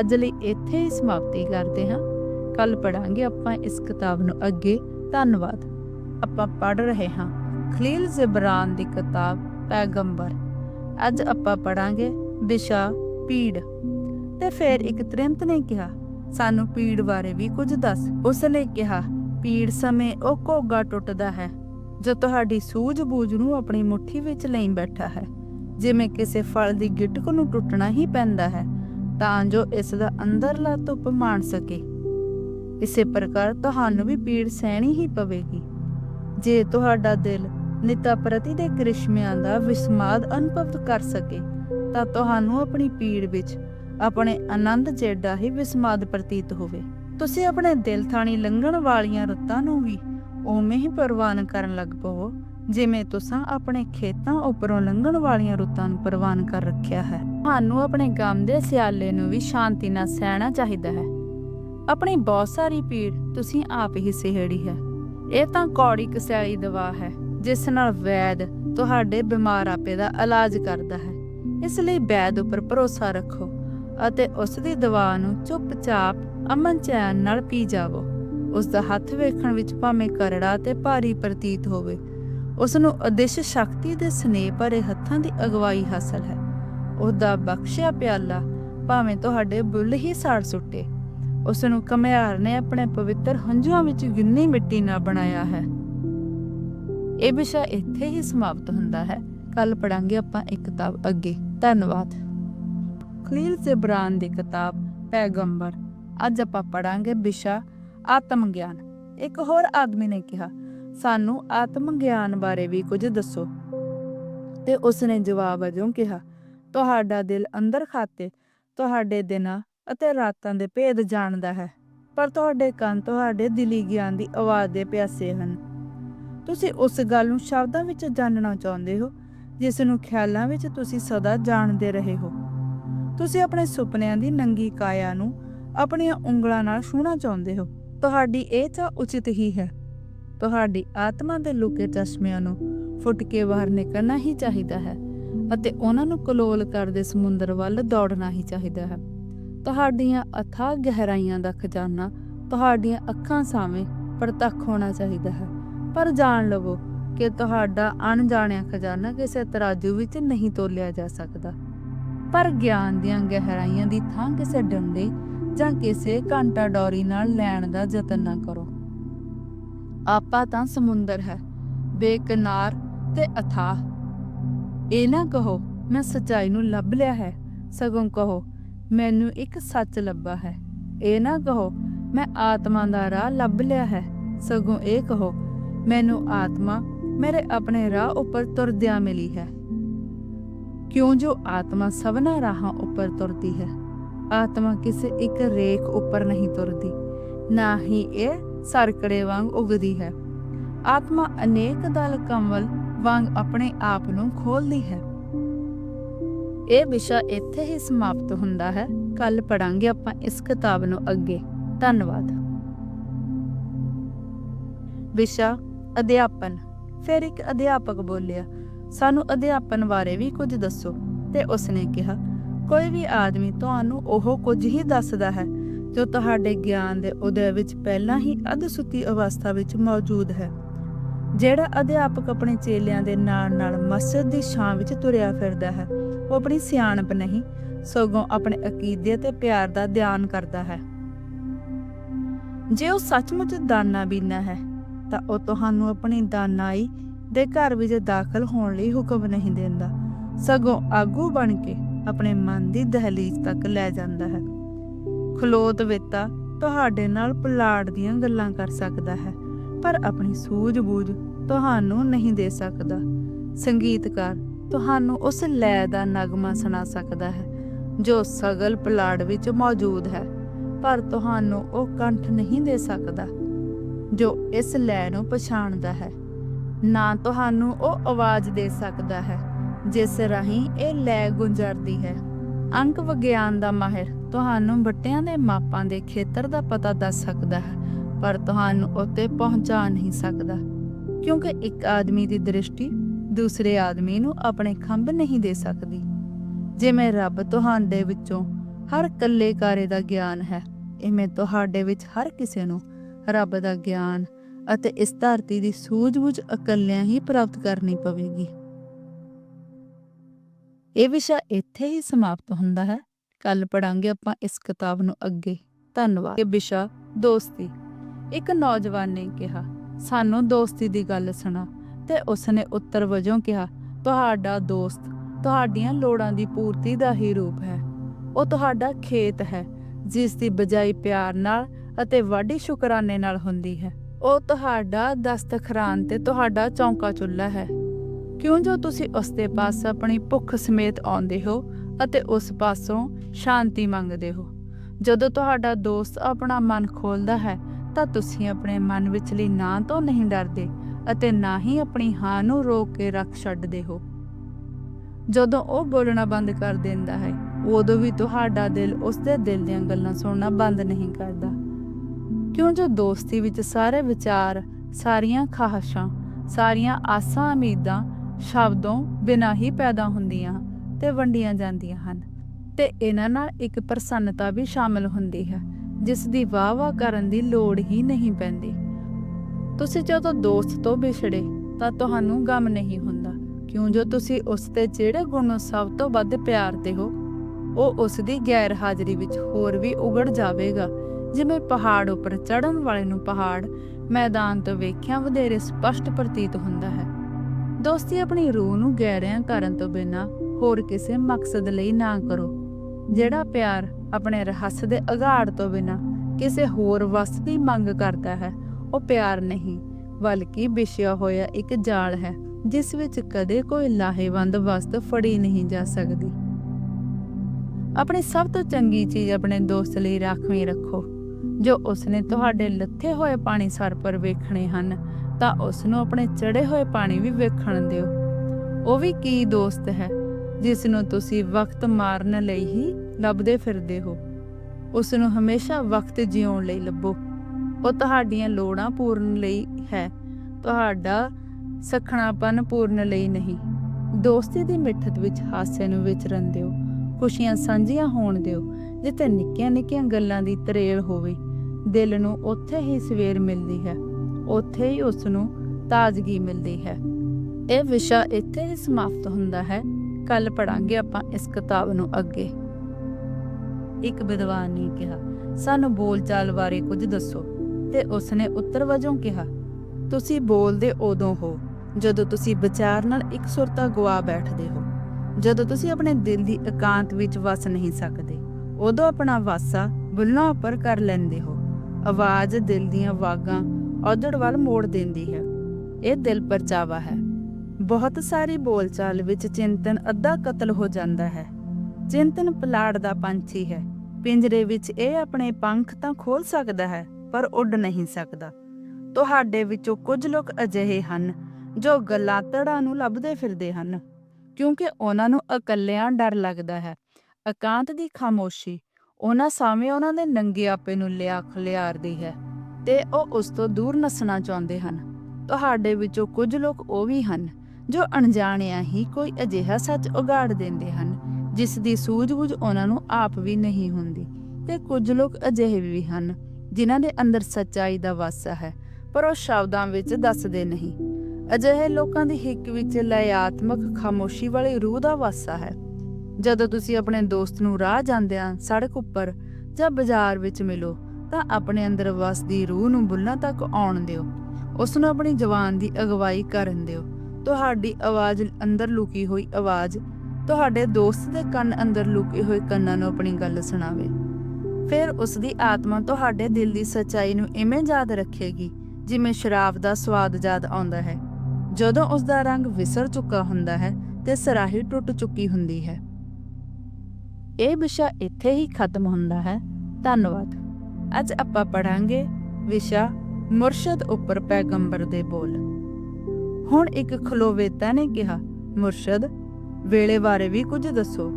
ਅੱਜ ਲਈ ਇੱਥੇ ਹੀ ਸਮਾਪਤੀ ਕਰਦੇ ਹਾਂ। ਕੱਲ ਪੜਾਂਗੇ ਆਪਾਂ ਇਸ ਕਿਤਾਬ ਨੂੰ ਅੱਗੇ। ਧੰਨਵਾਦ। ਆਪਾਂ ਪੜ ਰਹੇ ਹਾਂ ਖਲੀਲ ਜ਼ਿਬਰਾਨ ਦੀ ਕਿਤਾਬ ਪੈਗੰਬਰ। ਅੱਜ ਆਪਾਂ ਪੜਾਂਗੇ ਵਿਸ਼ਾ ਪੀੜ। ਤੇ ਫਿਰ ਇੱਕ ਤ੍ਰਿੰਤ ਨੇ ਕਿਹਾ, ਸਾਨੂੰ ਪੀੜ ਬਾਰੇ ਵੀ ਕੁਝ ਦੱਸ। ਉਸ ਨੇ ਕਿਹਾ, ਪੀੜ ਸਮੇਂ ਉਹ ਕੋਗਾ ਟੁੱਟਦਾ ਹੈ, ਜੋ ਤੁਹਾਡੀ ਸੂਝ-ਬੂਝ ਨੂੰ ਆਪਣੀ ਮੁਠੀ ਵਿੱਚ ਲਈ ਬੈਠਾ ਹੈ। ਜਿਵੇਂ ਕਿਸੇ ਫਲ ਦੀ ਗਿਟਕ ਨੂੰ ਟੁੱਟਣਾ ਹੀ ਪੈਂਦਾ ਹੈ, ਤਾਂ ਜੋ ਇਸ ਦਾ ਅੰਦਰਲਾ ਧੁੱਪ ਮਾਣ ਸਕੇ। ਇਸੇ ਪ੍ਰਕਾਰ ਤੁਹਾਨੂੰ ਵੀ ਪੀੜ ਸਹਿਣੀ ਹੀ ਪਵੇਗੀ। ਜੇ ਤੁਹਾਡਾ ਦਿਲ ਨਿਤਾ ਪ੍ਰਤੀ ਦੇ ਕ੍ਰਿਸ਼ਮਿਆਂ ਦਾ ਵਿਸਮਾਦ ਅਨੁਭਵ ਕਰ ਸਕੇ, ਤਾਂ ਤੁਹਾਨੂੰ ਆਪਣੀ ਪੀੜ ਵਿੱਚ ਆਪਣੇ ਆਨੰਦ ਜਿਹੜਾ ਹੀ ਵਿਸਮਾਦ ਪ੍ਰਤੀਤ ਹੋਵੇ। ਤੁਸੀਂ ਆਪਣੇ ਦਿਲ ਥਾਣੀ ਲੰਘਣ ਵਾਲੀਆਂ ਰੁੱਤਾਂ ਨੂੰ ਵੀ ਉਵੇਂ ਹੀ ਪ੍ਰਵਾਨ ਕਰਨ ਲੱਗ ਪਵੋ, ਜਿਵੇਂ ਤੁਸੀਂ ਆਪਣੇ ਖੇਤਾਂ ਉੱਪਰੋਂ ਲੰਘਣ ਵਾਲੀਆਂ ਰੁੱਤਾਂ ਨੂੰ ਪ੍ਰਵਾਨ ਕਰ ਰੱਖਿਆ ਹੈ। ਤੁਹਾਨੂੰ ਆਪਣੇ ਗਮ ਦੇ ਸਿਆਲੇ ਨੂੰ ਵੀ ਸ਼ਾਂਤੀ ਨਾਲ ਸਹਿਣਾ ਚਾਹੀਦਾ ਹੈ। ਆਪਣੀ ਬਹੁਤ ਸਾਰੀ ਪੀੜ ਤੁਸੀਂ ਆਪ ਹੀ ਸਿਹੜੀ ਹੈ। ਇਹ ਤਾਂ ਕੌੜੀ ਕਸਾਈ ਦਵਾ ਹੈ, ਜਿਸ ਨਾਲ ਵੈਦ ਤੁਹਾਡੇ ਬਿਮਾਰ ਆਪੇ ਦਾ ਇਲਾਜ ਕਰਦਾ ਹੈ। ਇਸ ਲਈ ਵੈਦ ਉੱਪਰ ਭਰੋਸਾ ਰੱਖੋ ਅਤੇ ਉਸ ਦੀ ਦਵਾ ਨੂੰ ਚੁੱਪਚਾਪ ਅਮਨ ਚੈਨ ਨਾਲ ਪੀ ਜਾਵੋ। ਉਸ ਦਾ ਹੱਥ ਵੇਖਣ ਵਿੱਚ ਭਾਵੇਂ ਕਰੜਾ ਤੇ ਭਾਰੀ ਪ੍ਰਤੀਤ ਹੋਵੇ, ਉਸ ਨੂੰ ਅਦਿਸ਼ ਸ਼ਕਤੀ ਦੇ ਸਨੇਹ ਭਰੇ ਹੱਥਾਂ ਦੀ ਅਗਵਾਈ ਹਾਸਲ ਹੈ। ਉਸ ਬਖਸ਼ਿਆ ਪਿਆਲਾ ਭਾਵੇਂ ਤੁਹਾਡੇ ਬੁੱਲ ਹੀ ਸਾੜ ਸੁੱਟੇ। ਉਸ ਨੂੰ ਕਮਿਆਰ ਨੇ ਆਪਣੇ ਪਵਿੱਤਰ ਹੰਝੂਆਂ ਵਿੱਚ ਗਿੰਨੀ ਮਿੱਟੀ ਨਾਲ ਬਣਾਇਆ ਹੈ। ਇਹ ਵਿਸ਼ਾ ਇੱਥੇ ਹੀ ਸਮਾਪਤ ਹੁੰਦਾ ਹੈ। ਕੱਲ ਪੜਾਂਗੇ ਆਪਾਂ ਇੱਕ ਕਿਤਾਬ ਅੱਗੇ। ਧੰਨਵਾਦ। ਖਲੀਲ ਜ਼ਿਬਰਾਨ ਦੀ ਕਿਤਾਬ ਪੈਗੰਬਰ। ਅੱਜ ਆਪਾਂ ਪੜਾਂਗੇ ਵਿਸ਼ਾ ਆਤਮ ਗਿਆਨ ਇੱਕ ਹੋਰ ਆਦਮੀ ਨੇ ਕਿਹਾ, ਸਾਨੂੰ ਆਤਮ ਗਿਆਨ ਬਾਰੇ ਵੀ ਕੁਝ ਦੱਸੋ। ਤੇ ਉਸ ਨੇ ਜਵਾਬ ਵਜੋਂ ਕਿਹਾ, ਤੁਹਾਡਾ ਦਿਲ ਅੰਦਰ ਖਾਤੇ, ਤੁਹਾਡੇ ਦਿਨਾਂ ਅਤੇ ਰਾਤਾਂ ਦੇ ਭੇਦ ਜਾਣਦਾ ਹੈ, ਪਰ ਤੁਹਾਡੇ ਕੰਨ ਤੁਹਾਡੇ ਦਿਲੀ ਗਿਆਨ ਦੀ ਆਵਾਜ਼ ਦੇ ਪਿਆਸੇ ਹਨ। ਤੁਸੀਂ ਉਸ ਗੱਲ ਨੂੰ ਸ਼ਬਦਾਂ ਵਿੱਚ ਜਾਣਨਾ ਚਾਹੁੰਦੇ ਹੋ, ਜਿਸ ਨੂੰ ਖਿਆਲਾਂ ਵਿੱਚ ਤੁਸੀਂ ਸਦਾ ਜਾਣਦੇ ਰਹੇ ਹੋ। ਤੁਸੀਂ ਆਪਣੇ ਸੁਪਨਿਆਂ ਦੀ ਨੰਗੀ ਕਾਇਆ ਨੂੰ ਆਪਣੀਆਂ ਉਂਗਲਾਂ ਨਾਲ ਛੂਹਣਾ ਚਾਹੁੰਦੇ ਹੋ। ਤੁਹਾਡੀ ਇਹ ਤਾਂ ਉਚਿਤ ਹੀ ਹੈ। ਤੁਹਾਡੀ ਆਤਮਾ ਦੇ ਲੁਕੇ ਚਸ਼ਮਿਆਂ ਨੂੰ ਫੁੱਟ ਕੇ ਬਾਹਰ ਨਿਕਲਣਾ ਹੀ ਚਾਹੀਦਾ ਹੈ ਅਤੇ ਉਹਨਾਂ ਨੂੰ ਕਲੋਲ ਕਰਦੇ ਸਮੁੰਦਰ ਵੱਲ ਦੌੜਨਾ ਹੀ ਚਾਹੀਦਾ ਹੈ। ਤੁਹਾਡੀਆਂ ਅਥਾਹ ਗਹਿਰਾਈਆਂ ਦਾ ਖਜ਼ਾਨਾ ਤੁਹਾਡੀਆਂ ਅੱਖਾਂ ਸਾਹਮਣੇ ਪ੍ਰਤੱਖ ਹੋਣਾ ਚਾਹੀਦਾ ਹੈ। ਪਰ ਜਾਣ ਲਵੋ ਕਿ ਤੁਹਾਡਾ ਅਣਜਾਣਿਆ ਖਜ਼ਾਨਾ ਕਿਸੇ ਤਰਾਜੂ ਵਿੱਚ ਨਹੀਂ ਤੋਲਿਆ ਜਾ ਸਕਦਾ। ਪਰ ਗਿਆਨ ਦੀਆਂ ਗਹਿਰਾਈਆਂ ਦੀ ਥਾਂ ਕਿਸੇ ਡੰਡੇ ਜਾਂ ਕਿਸੇ ਘੰਟਾ ਡੋਰੀ ਨਾਲ ਲੈਣ ਦਾ ਯਤਨ ਨਾ ਕਰੋ। ਆਪਾ ਤਾਂ ਸਮੁੰਦਰ ਹੈ, ਬੇਕਿਨਾਰ ਤੇ ਅਥਾਹ। ਇਹ ਨਾ ਕਹੋ, ਮੈਂ ਸਚਾਈ ਨੂੰ ਲੱਭ ਲਿਆ ਹੈ, ਸਗੋਂ ਕਹੋ ਮੈਨੂੰ ਇੱਕ ਸੱਚ ਲੱਭਾ ਹੈ। ਇਹ ਨਾ ਕਹੋ, ਮੈਂ ਆਤਮਾ ਦਾ ਰਾਹ ਲੱਭ ਲਿਆ ਹੈ। ਸਗੋਂ ਇਹ ਕਹੋ, ਮੈਨੂੰ ਆਤਮਾ ਮੇਰੇ ਆਪਣੇ ਰਾਹ ਉੱਪਰ ਤੁਰਦਿਆਂ ਮਿਲੀ ਹੈ। ਕਿਉਂ ਜੋ ਆਤਮਾ ਸਭਨਾ ਰਾਹਾਂ ਉੱਪਰ ਤੁਰਦੀ ਹੈ, ਆਤਮਾ ਕਿਸੇ ਇੱਕ ਰੇਖ ਉੱਪਰ ਨਹੀਂ ਤੁਰਦੀ, ਨਾ ਹੀ ਇਹ ਸਰਕੜੇ ਵਾਂਗ ਉਗਦੀ ਹੈ। ਆਤਮਾ ਅਨੇਕ ਦਲ ਕਮਲ ਵਾਂਗ ਆਪਣੇ ਆਪ ਨੂੰ ਖੋਲਦੀ ਹੈ। ਇਹ ਵਿਸ਼ਾ ਇੱਥੇ ਹੀ ਸਮਾਪਤ ਹੁੰਦਾ ਹੈ। ਕੱਲ ਪੜਾਂਗੇ ਆਪਾਂ ਇਸ ਕਿਤਾਬ ਨੂੰ ਅੱਗੇ। ਧੰਨਵਾਦ। ਵਿਸ਼ਾ, ਅਧਿਆਪਨ। ਫਿਰ ਇੱਕ ਅਧਿਆਪਕ ਬੋਲਿਆ, ਸਾਨੂੰ ਅਧਿਆਪਨ ਬਾਰੇ ਵੀ ਕੁਝ ਦੱਸੋ। ਤੇ ਉਸਨੇ ਕਿਹਾ, ਕੋਈ ਵੀ ਆਦਮੀ ਤੁਹਾਨੂੰ ਉਹ ਕੁਝ ਹੀ ਦੱਸਦਾ ਹੈ, ਜੋ ਤੁਹਾਡੇ ਗਿਆਨ ਦੇ ਉਦੈ ਵਿੱਚ ਪਹਿਲਾਂ ਹੀ ਅਧਸੁੱਤੀ ਅਵਸਥਾ ਵਿੱਚ ਮੌਜੂਦ ਹੈ। ਜਿਹੜਾ ਅਧਿਆਪਕ ਆਪਣੇ ਚੇਲਿਆਂ ਦੇ ਨਾਲ ਨਾਲ ਮਸਜਿਦ ਦੀ ਛਾਂ ਵਿੱਚ ਤੁਰਿਆ ਫਿਰਦਾ ਹੈ, ਉਹ ਆਪਣੀ ਸਿਆਣਪ ਨਹੀਂ, ਸਗੋਂ ਆਪਣੇ ਅਕੀਦੇ ਤੇ ਪਿਆਰ ਦਾ ਧਿਆਨ ਕਰਦਾ ਹੈ। ਜੇ ਉਹ ਸੱਚਮੁੱਚ ਦਾਨਾ ਬੀਨਾ ਹੈ, ਤਾਂ ਉਹ ਤੁਹਾਨੂੰ ਆਪਣੀ ਦਾਨਾਈ ਦੇ ਘਰ ਵਿੱਚ ਦਾਖਲ ਹੋਣ ਲਈ ਹੁਕਮ ਨਹੀਂ ਦਿੰਦਾ, ਸਗੋਂ ਆਗੂ ਬਣ ਕੇ ਆਪਣੇ ਮਨ ਦੀ ਦਹਲੀਜ਼ ਤੱਕ ਲੈ ਜਾਂਦਾ ਹੈ। ਖਲੋਤ ਵੇਤਾ ਤੁਹਾਡੇ ਨਾਲ ਪਲਾੜ ਦੀਆਂ ਗੱਲਾਂ ਕਰ ਸਕਦਾ ਹੈ। ਪਰ ਆਪਣੀ ਸੂਝ-ਬੂਝ ਤੁਹਾਨੂੰ ਨਹੀਂ ਦੇ ਸਕਦਾ। ਸੰਗੀਤਕਾਰ, ਤੁਹਾਨੂੰ ਉਸ ਲੈ ਦਾ ਨਗਮਾ ਸੁਣਾ ਸਕਦਾ ਹੈ, ਜੋ ਸਗਲ ਪਲਾੜ ਵਿੱਚ ਮੌਜੂਦ ਹੈ, ਪਰ ਤੁਹਾਨੂੰ ਉਹ ਕੰਠ ਨਹੀਂ ਦੇ ਸਕਦਾ, ਜੋ ਇਸ ਲੈ ਨੂੰ ਪਛਾਣਦਾ ਹੈ। ਨਾ ਤੁਹਾਨੂੰ ਉਹ ਆਵਾਜ਼ ਦੇ ਸਕਦਾ ਹੈ, ਜਿਸ ਰਾਹੀਂ ਇਹ ਲੈ ਗੁੰਜਰਦੀ ਹੈ। ਅੰਕ ਵਿਗਿਆਨ ਦਾ ਮਾਹਿਰ, ਤੁਹਾਨੂੰ ਬੱਟਿਆਂ ਦੇ ਮਾਪਾਂ ਦੇ ਖੇਤਰ ਦਾ ਪਤਾ ਦੱਸ ਸਕਦਾ ਹੈ ਪਰ ਤੁਹਾਨੂੰ ਉੱਤੇ ਪਹੁੰਚਾ ਨਹੀਂ ਸਕਦਾ। ਕਿਉਂਕਿ ਇੱਕ ਆਦਮੀ ਦੀ ਦ੍ਰਿਸ਼ਟੀ ਦੂਸਰੇ ਆਦਮੀ ਨੂੰ ਆਪਣੇ ਖੰਭ ਨਹੀਂ ਦੇ ਸਕਦੀ। ਜਿਵੇਂ ਰੱਬ ਤੁਹਾਡੇ ਵਿੱਚੋਂ ਹਰ ਕੱਲੇ ਕਾਰੇ ਦਾ ਗਿਆਨ ਹੈ, ਇਵੇਂ ਤੁਹਾਡੇ ਵਿੱਚ ਹਰ ਕਿਸੇ ਨੂੰ ਰੱਬ ਦਾ ਗਿਆਨ ਅਤੇ ਇਸ ਧਰਤੀ ਦੀ ਸੂਝ-ਬੂਝ ਇਕੱਲਿਆਂ ਹੀ ਪ੍ਰਾਪਤ ਕਰਨੀ ਪਵੇਗੀ। ਇਹ ਵਿਸ਼ਾ ਇੱਥੇ ਹੀ ਸਮਾਪਤ ਹੁੰਦਾ ਹੈ। ਕੱਲ ਪੜਾਂਗੇ ਆਪਾਂ ਇਸ ਕਿਤਾਬ ਨੂੰ ਅੱਗੇ। ਧੰਨਵਾਦ। ਇਹ ਵਿਸ਼ਾ ਦੋਸਤੀ। ਇੱਕ ਨੌਜਵਾਨ ਨੇ ਕਿਹਾ, ਸਾਨੂੰ ਦੋਸਤੀ ਦੀ ਗੱਲ ਸੁਣਾ। ਤੇ ਉਸਨੇ ਉੱਤਰ ਵਜੋਂ ਕਿਹਾ, ਤੁਹਾਡਾ ਦੋਸਤ ਤੁਹਾਡੀਆਂ ਲੋੜਾਂ ਦੀ ਪੂਰਤੀ ਦਾ ਹੀ ਰੂਪ ਹੈ। ਉਹ ਤੁਹਾਡਾ ਖੇਤ ਹੈ, ਜਿਸ ਦੀ ਬਜਾਈ ਪਿਆਰ ਨਾਲ ਅਤੇ ਵਾਢੀ ਸ਼ੁਕਰਾਨੇ ਨਾਲ ਹੁੰਦੀ ਹੈ। ਉਹ ਤੁਹਾਡਾ ਦਸਤਖਰਾਨ ਤੇ ਤੁਹਾਡਾ ਚੌਂਕਾ ਚੁੱਲ੍ਹਾ ਹੈ। ਕਿਉਂ ਜੋ ਤੁਸੀਂ ਉਸ ਦੇ ਪਾਸ ਆਪਣੀ ਭੁੱਖ ਸਮੇਤ ਆਉਂਦੇ ਹੋ ਅਤੇ ਉਸ ਪਾਸੋਂ ਸ਼ਾਂਤੀ ਮੰਗਦੇ ਹੋ? ਜਦੋਂ ਤੁਹਾਡਾ ਦੋਸਤ ਆਪਣਾ ਮਨ ਖੋਲਦਾ ਹੈ ਤਾਂ ਤੁਸੀਂ ਆਪਣੇ ਮਨ ਵਿਚਲੀ ਨਾ ਤੋਂ ਨਹੀਂ ਡਰਦੇ ਅਤੇ ਨਾ ਹੀ ਆਪਣੀ ਹਾਂ ਨੂੰ ਰੋਕ ਕੇ ਰੱਖ ਛੱਡਦੇ ਹੋ। ਜਦੋਂ ਉਹ ਬੋਲਣਾ ਬੰਦ ਕਰ ਦਿੰਦਾ ਹੈ, ਉਦੋਂ ਵੀ ਤੁਹਾਡਾ ਦਿਲ ਉਸ ਦੇ ਦਿਲ ਦੀਆਂ ਗੱਲਾਂ ਸੁਣਨਾ ਬੰਦ ਨਹੀਂ ਕਰਦਾ। ਕਿਉਂ ਜੋ ਦੋਸਤੀ ਵਿੱਚ ਸਾਰੇ ਵਿਚਾਰ, ਸਾਰੀਆਂ ਖਾਹਸ਼ਾਂ, ਸਾਰੀਆਂ ਆਸਾਂ ਉਮੀਦਾਂ ਸ਼ਬਦੋਂ ਬਿਨਾਂ ਹੀ ਪੈਦਾ ਹੁੰਦੀਆਂ ਤੇ ਵੰਡੀਆਂ ਜਾਂਦੀਆਂ ਹਨ ਤੇ ਇਹਨਾਂ ਨਾਲ ਇੱਕ ਪ੍ਰਸੰਨਤਾ ਵੀ ਸ਼ਾਮਲ ਹੁੰਦੀ ਹੈ। ਜਿਸ ਦੀ ਵਾਹ-ਵਾਹ ਕਰਨ ਦੀ ਲੋੜ ਹੀ ਨਹੀਂ ਪੈਂਦੀ। ਤੁਸੀਂ ਜਦੋਂ ਦੋਸਤ ਤੋਂ ਵਿਛੜੇ, ਤਾਂ ਤੁਹਾਨੂੰ ਗਮ ਨਹੀਂ ਹੁੰਦਾ। ਕਿਉਂ ਜੋ ਤੁਸੀਂ ਉਸ ਤੇ ਜਿਹੜੇ ਗੁਣ ਸਭ ਤੋਂ ਵੱਧ ਪਿਆਰਦੇ ਹੋ, ਉਹ ਉਸ ਦੀ ਗੈਰ ਹਾਜ਼ਰੀ ਵਿੱਚ ਹੋਰ ਵੀ ਉਗੜ ਜਾਵੇਗਾ। ਜਿਵੇਂ ਪਹਾੜ ਉੱਪਰ ਚੜਨ ਵਾਲੇ ਨੂੰ ਪਹਾੜ, ਮੈਦਾਨ ਤੋਂ ਵੇਖਿਆ ਵਧੇਰੇ ਸਪਸ਼ਟ ਪ੍ਰਤੀਤ ਹੁੰਦਾ ਹੈ। ਦੋਸਤੀ ਆਪਣੀ ਰੂਹ ਨੂੰ ਗਹਿਰਿਆਂ ਕਰਨ ਤੋਂ ਬਿਨਾਂ ਹੋਰ ਕਿਸੇ ਮਕਸਦ ਲਈ ਨਾ ਕਰੋ। ਜਿਹੜਾ ਪਿਆਰ ਆਪਣੇ ਰਹੱਸ ਦੇ ਅਗਾੜ ਤੋਂ ਬਿਨਾਂ ਕਿਸੇ ਹੋਰ ਵਸਤ ਦੀ ਮੰਗ ਕਰਦਾ ਹੈ, ਉਹ ਪਿਆਰ ਨਹੀਂ, ਬਲਕਿ ਵਿਛਿਆ ਹੋਇਆ ਇੱਕ ਜਾਲ ਹੈ, ਜਿਸ ਵਿੱਚ ਕਦੇ ਕੋਈ ਲਾਹੇਵੰਦ ਵਸਤ ਫੜੀ ਨਹੀਂ ਜਾ ਸਕਦੀ। ਆਪਣੀ ਸਭ ਤੋਂ ਚੰਗੀ ਚੀਜ਼ ਆਪਣੇ ਦੋਸਤ ਲਈ ਰਾਖਵੀਂ ਰੱਖੋ। ਜੋ ਉਸਨੇ ਤੁਹਾਡੇ ਲੱਥੇ ਹੋਏ ਪਾਣੀ ਸਰ ਪਰ ਵੇਖਣੇ ਹਨ, ਤਾਂ ਉਸ ਨੂੰ ਆਪਣੇ ਚੜੇ ਹੋਏ ਪਾਣੀ ਵੀ ਵੇਖਣ ਦਿਓ। ਉਹ ਵੀ ਕੀ ਦੋਸਤ ਹੈ ਜਿਸ ਨੂੰ ਤੁਸੀਂ ਵਕਤ ਮਾਰਨ ਲਈ ਹੀ ਲੱਭਦੇ ਫਿਰਦੇ ਹੋ। ਉਸ ਨੂੰ ਹਮੇਸ਼ਾ ਵਕਤ ਜਿਉਣ ਲਈ ਲੱਭੋ। ਉਹ ਤੁਹਾਡੀਆਂ ਲੋੜਾਂ ਪੂਰਨ ਲਈ ਹੈ। ਤੁਹਾਡਾ ਸਖਣਾਪਨ ਪੂਰਨ ਲਈ ਨਹੀਂ। ਦੋਸਤੀ ਦੀ ਮਿੱਠਤ ਵਿੱਚ ਹਾਸੇ ਨੂੰ ਵਿਚਰਨ ਦਿਓ ਖੁਸ਼ੀਆਂ ਸਾਂਝੀਆਂ ਹੋਣ ਦਿਓ। ਜਿੱਥੇ ਨਿੱਕੀਆਂ ਨਿੱਕੀਆਂ ਗੱਲਾਂ ਦੀ ਤਰੇਲ ਹੋਵੇ, ਦਿਲ ਨੂੰ ਉੱਥੇ ਹੀ ਸਵੇਰ ਮਿਲਦੀ ਹੈ। ਉੱਥੇ ਹੀ ਉਸ ਨੂੰ ਤਾਜ਼ਗੀ ਮਿਲਦੀ ਹੈ। ਇਹ ਵਿਸ਼ਾ ਇੱਥੇ ਹੀ ਸਮਾਪਤ ਹੁੰਦਾ ਹੈ। ਕੱਲ ਪੜਾਂਗੇ ਆਪਾਂ ਇਸ ਕਿਤਾਬ ਨੂੰ ਅੱਗੇ। ਇੱਕ ਵਿਦਵਾਨ ਨੇ ਕਿਹਾ, ਸਾਨੂੰ ਬੋਲਚਾਲ ਬਾਰੇ ਕੁਝ ਦੱਸੋ। ਤੇ ਉਸਨੇ ਉੱਤਰ ਵਜੋਂ ਕਿਹਾ, ਤੁਸੀਂ ਬੋਲਦੇ ਉਦੋਂ ਹੋ ਜਦੋਂ ਤੁਸੀਂ ਵਿਚਾਰ ਨਾਲ ਇੱਕ ਸੁਰਤਾ ਗਵਾ ਬੈਠਦੇ ਹੋ। ਜਦੋਂ ਤੁਸੀਂ ਆਪਣੇ ਦਿਲ ਦੀ ਇਕਾਂਤ ਵਿੱਚ ਵਸ ਨਹੀਂ ਸਕਦੇ, ਉਦੋਂ ਆਪਣਾ ਵਾਸਾ ਬੁੱਲਾਂ ਉੱਪਰ ਕਰ ਲੈਂਦੇ ਹੋ। ਆਵਾਜ਼ ਦਿਲ ਦੀਆਂ ਵਾਗਾਂ ਉਧੜ ਵੱਲ ਮੋੜ ਦਿੰਦੀ ਹੈ। ਇਹ ਦਿਲ ਪਰਚਾਵਾ ਹੈ। ਬਹੁਤ ਸਾਰੀ ਬੋਲਚਾਲ ਵਿੱਚ ਚਿੰਤਨ ਅੱਧਾ ਕਤਲ ਹੋ ਜਾਂਦਾ ਹੈ। ਚਿੰਤਨ ਪਲਾੜ ਦਾ ਪੰਛੀ ਹੈ। ਪਿੰਜਰੇ ਵਿੱਚ ਇਹ ਆਪਣੇ ਪੰਖ ਤਾਂ ਖੋਲ ਸਕਦਾ ਹੈ, ਪਰ ਉੱਡ ਨਹੀਂ ਸਕਦਾ। ਤੁਹਾਡੇ ਵਿੱਚੋਂ ਕੁਝ ਲੋਕ ਅਜਿਹੇ ਹਨ, ਜੋ ਗਲਾਤੜਾਂ ਨੂੰ ਲੱਭਦੇ ਫਿਰਦੇ ਹਨ, ਕਿਉਂਕਿ ਉਹਨਾਂ ਨੂੰ ਇਕੱਲਿਆਂ ਡਰ ਲੱਗਦਾ ਹੈ। ਇਕਾਂਤ ਦੀ ਖਾਮੋਸ਼ੀ, ਉਹਨਾਂ ਸਾਹਮਣੇ ਉਹਨਾਂ ਦੇ ਨੰਗੇ ਆਪੇ ਨੂੰ ਲਿਆ ਖਲਿਆਰਦੀ ਹੈ, ਤੇ ਉਹ ਉਸ ਤੋਂ ਦੂਰ ਨੱਸਣਾ ਚਾਹੁੰਦੇ ਹਨ। ਤੁਹਾਡੇ ਵਿੱਚੋਂ ਕੁਝ ਲੋਕ ਉਹ ਵੀ ਹਨ, ਜੋ ਅਣਜਾਣਿਆਂ ਹੀ ਕੋਈ ਅਜਿਹਾ ਸੱਚ ਉਗਾੜ ਦਿੰਦੇ ਹਨ ਜਿਸ ਦੀ ਸੂਝ-ਬੂਝ ਉਹਨਾਂ ਨੂੰ ਆਪ ਵੀ ਨਹੀਂ ਹੁੰਦੀ। ਤੇ ਕੁਝ ਲੋਕ ਅਜਿਹੇ ਵੀ ਹਨ, ਜਿਨ੍ਹਾਂ ਦੇ ਅੰਦਰ ਸੱਚਾਈ ਦਾ ਵਾਸਾ ਹੈ, ਪਰ ਉਹ ਸ਼ਬਦਾਂ ਵਿੱਚ ਦੱਸਦੇ ਨਹੀਂ। ਅਜਿਹੇ ਲੋਕਾਂ ਦੀ ਹਿੱਕ ਵਿੱਚ ਲਿਆਤਮਕ ਖਾਮੋਸ਼ੀ ਵਾਲੀ ਰੂਹ ਦਾ ਵਾਸਾ ਹੈ। ਜਦੋਂ ਤੁਸੀਂ ਆਪਣੇ ਦੋਸਤ ਨੂੰ ਰਾਹ ਜਾਂਦਿਆਂ ਸੜਕ ਉੱਪਰ ਜਾਂ ਬਾਜ਼ਾਰ ਵਿੱਚ ਮਿਲੋ, ਤਾਂ ਆਪਣੇ ਅੰਦਰ ਵਸਦੀ ਰੂਹ ਨੂੰ ਬੁੱਲਾਂ ਤੱਕ ਆਉਣ ਦਿਓ। ਉਸ ਨੂੰ ਆਪਣੀ ਜ਼ੁਬਾਨ ਦੀ ਅਗਵਾਈ ਕਰਨ ਦਿਓ। ਤੁਹਾਡੀ ਆਵਾਜ਼ ਅੰਦਰ ਲੁਕੀ ਹੋਈ ਆਵਾਜ਼ ਤੁਹਾਡੇ ਦੋਸਤ ਦੇ ਕੰਨ ਅੰਦਰ ਲੁਕੇ ਹੋਏ ਕੰਨਾਂ ਨੂੰ ਆਪਣੀ ਗੱਲ ਸੁਣਾਵੇ। ਫਿਰ ਉਸ ਦੀ ਆਤਮਾ ਤੁਹਾਡੇ ਦਿਲ ਦੀ ਸੱਚਾਈ ਨੂੰ ਇਵੇਂ ਯਾਦ ਰੱਖੇਗੀ, ਜਿਵੇਂ ਸ਼ਰਾਬ ਦਾ ਸਵਾਦ ਯਾਦ ਆਉਂਦਾ ਹੈ। ਜਦੋਂ ਉਸ ਦਾ ਰੰਗ ਵਿਸਰ ਚੁੱਕਾ ਹੁੰਦਾ ਹੈ, ਤੇ ਸਰਾਹੀ ਟੁੱਟ ਚੁੱਕੀ ਹੁੰਦੀ ਹੈ। ਇਹ ਵਿਸ਼ਾ ਇੱਥੇ ਹੀ ਖਤਮ ਹੁੰਦਾ ਹੈ। ਧੰਨਵਾਦ। ਅੱਜ ਆਪਾਂ ਪੜਾਂਗੇ ਵਿਸ਼ਾ ਮੁਰਸ਼ਦ ਉੱਪਰ ਪੈਗੰਬਰ ਦੇ ਬੋਲ। ਹੁਣ ਇੱਕ ਖਲੋਵੇਤਾ ਨੇ ਕਿਹਾ, ਮੁਰਸ਼ਦ ਵੇਲੇ ਬਾਰੇ ਵੀ ਕੁਝ ਦੱਸੋ।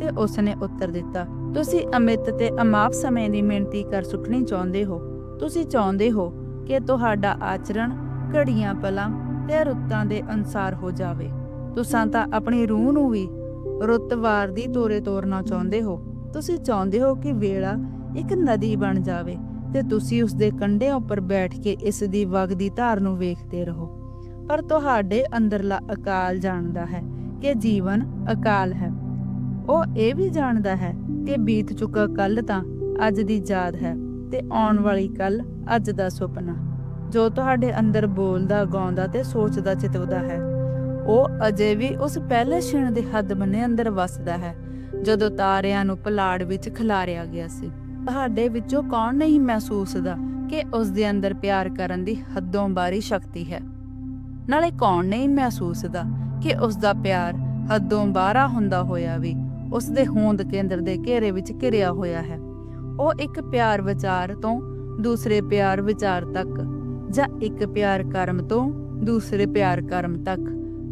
ਤੇ ਉਸ ਨੇ ਉੱਤਰ ਦਿੱਤਾ, ਤੁਸੀਂ ਅਮਿਤ ਤੇ ਅਮਾਪ ਸਮੇਂ ਦੀ ਮਿਹਨਤੀ ਕਰ ਸੁਖਣੀ ਚਾਹੁੰਦੇ ਹੋ। ਤੁਸੀਂ ਚਾਹੁੰਦੇ ਹੋ ਕਿ ਤੁਹਾਡਾ ਆਚਰਣ ਘੜੀਆਂ ਪਲਾਂ ਤੇ ਰੁੱਤਾਂ ਦੇ ਅਨਸਾਰ ਹੋ ਜਾਵੇ। ਤੁਸੀਂ ਤਾਂ ਆਪਣੀ ਰੂਹ ਨੂੰ ਵੀ ਰੁੱਤਵਾਰ ਦੀ ਤੋਰੇ ਤੋਰਨਾ ਚਾਹੁੰਦੇ ਹੋ। ਤੁਸੀਂ ਚਾਹੁੰਦੇ ਹੋ ਕਿ ਵੇਲਾ ਇੱਕ ਨਦੀ ਬਣ ਜਾਵੇ ਤੇ ਤੁਸੀਂ ਉਸ ਦੇ ਕੰਢਿਆਂ ਉੱਪਰ ਬੈਠ ਕੇ ਇਸ ਦੀ ਵਗਦੀ ਧਾਰ ਨੂੰ ਵੇਖਦੇ ਰਹੋ। ਪਰ ਤੁਹਾਡੇ ਅੰਦਰਲਾ ਅਕਾਲ ਜਾਣਦਾ ਹੈ ਕਿ ਜੀਵਨ ਅਕਾਲ ਹੈ। ਉਹ ਇਹ ਵੀ ਜਾਣਦਾ ਹੈ ਕਿ ਬੀਤ ਚੁੱਕਾ ਕੱਲ ਤਾਂ ਅੱਜ ਦੀ ਯਾਦ ਹੈ ਤੇ ਆਉਣ ਵਾਲੀ ਕੱਲ ਅੱਜ ਦਾ ਸੁਪਨਾ। ਜੋ ਤੁਹਾਡੇ ਅੰਦਰ ਬੋਲਦਾ, ਗਾਉਂਦਾ ਤੇ ਸੋਚਦਾ ਚਿਤਵਦਾ ਹੈ, ਉਹ ਅਜੇ ਵੀ ਉਸ ਪਹਿਲੇ ਛਿਣ ਦੇ ਹੱਦ ਬੰਨੇ ਅੰਦਰ ਵਸਦਾ ਹੈ, ਜਦੋਂ ਤਾਰਿਆਂ ਨੂੰ ਪਲਾੜ ਵਿੱਚ ਖਿਲਾਰਿਆ ਗਿਆ ਸੀ। ਤੁਹਾਡੇ ਵਿੱਚੋਂ ਕੌਣ ਨਹੀਂ ਮਹਿਸੂਸਦਾ ਕਿ ਉਸ ਦੇ ਅੰਦਰ ਪਿਆਰ ਕਰਨ ਦੀ ਹੱਦੋਂ ਬਾਰੀ ਸ਼ਕਤੀ ਹੈ। ਨਾਲੇ ਕੌਣ ਨਹੀਂ ਮਹਿਸੂਸਦਾ ਕਿ ਉਸ ਦਾ ਪਿਆਰ ਹੱਦੋਂ ਬਾਹਰਾ ਹੁੰਦਾ ਹੋਇਆ ਵੀ ਉਸ ਦੇ ਹੋਂਦ ਕੇਂਦਰ ਦੇ ਘੇਰੇ ਵਿੱਚ ਘਿਰਿਆ ਹੋਇਆ ਹੈ। ਉਹ ਇੱਕ ਪਿਆਰ ਵਿਚਾਰ ਤੋਂ ਦੂਸਰੇ ਪਿਆਰ ਵਿਚਾਰ ਤੱਕ ਜਾਂ ਇੱਕ ਪਿਆਰ ਕਰਮ ਤੋਂ ਦੂਸਰੇ ਪਿਆਰ ਕਰਮ ਤੱਕ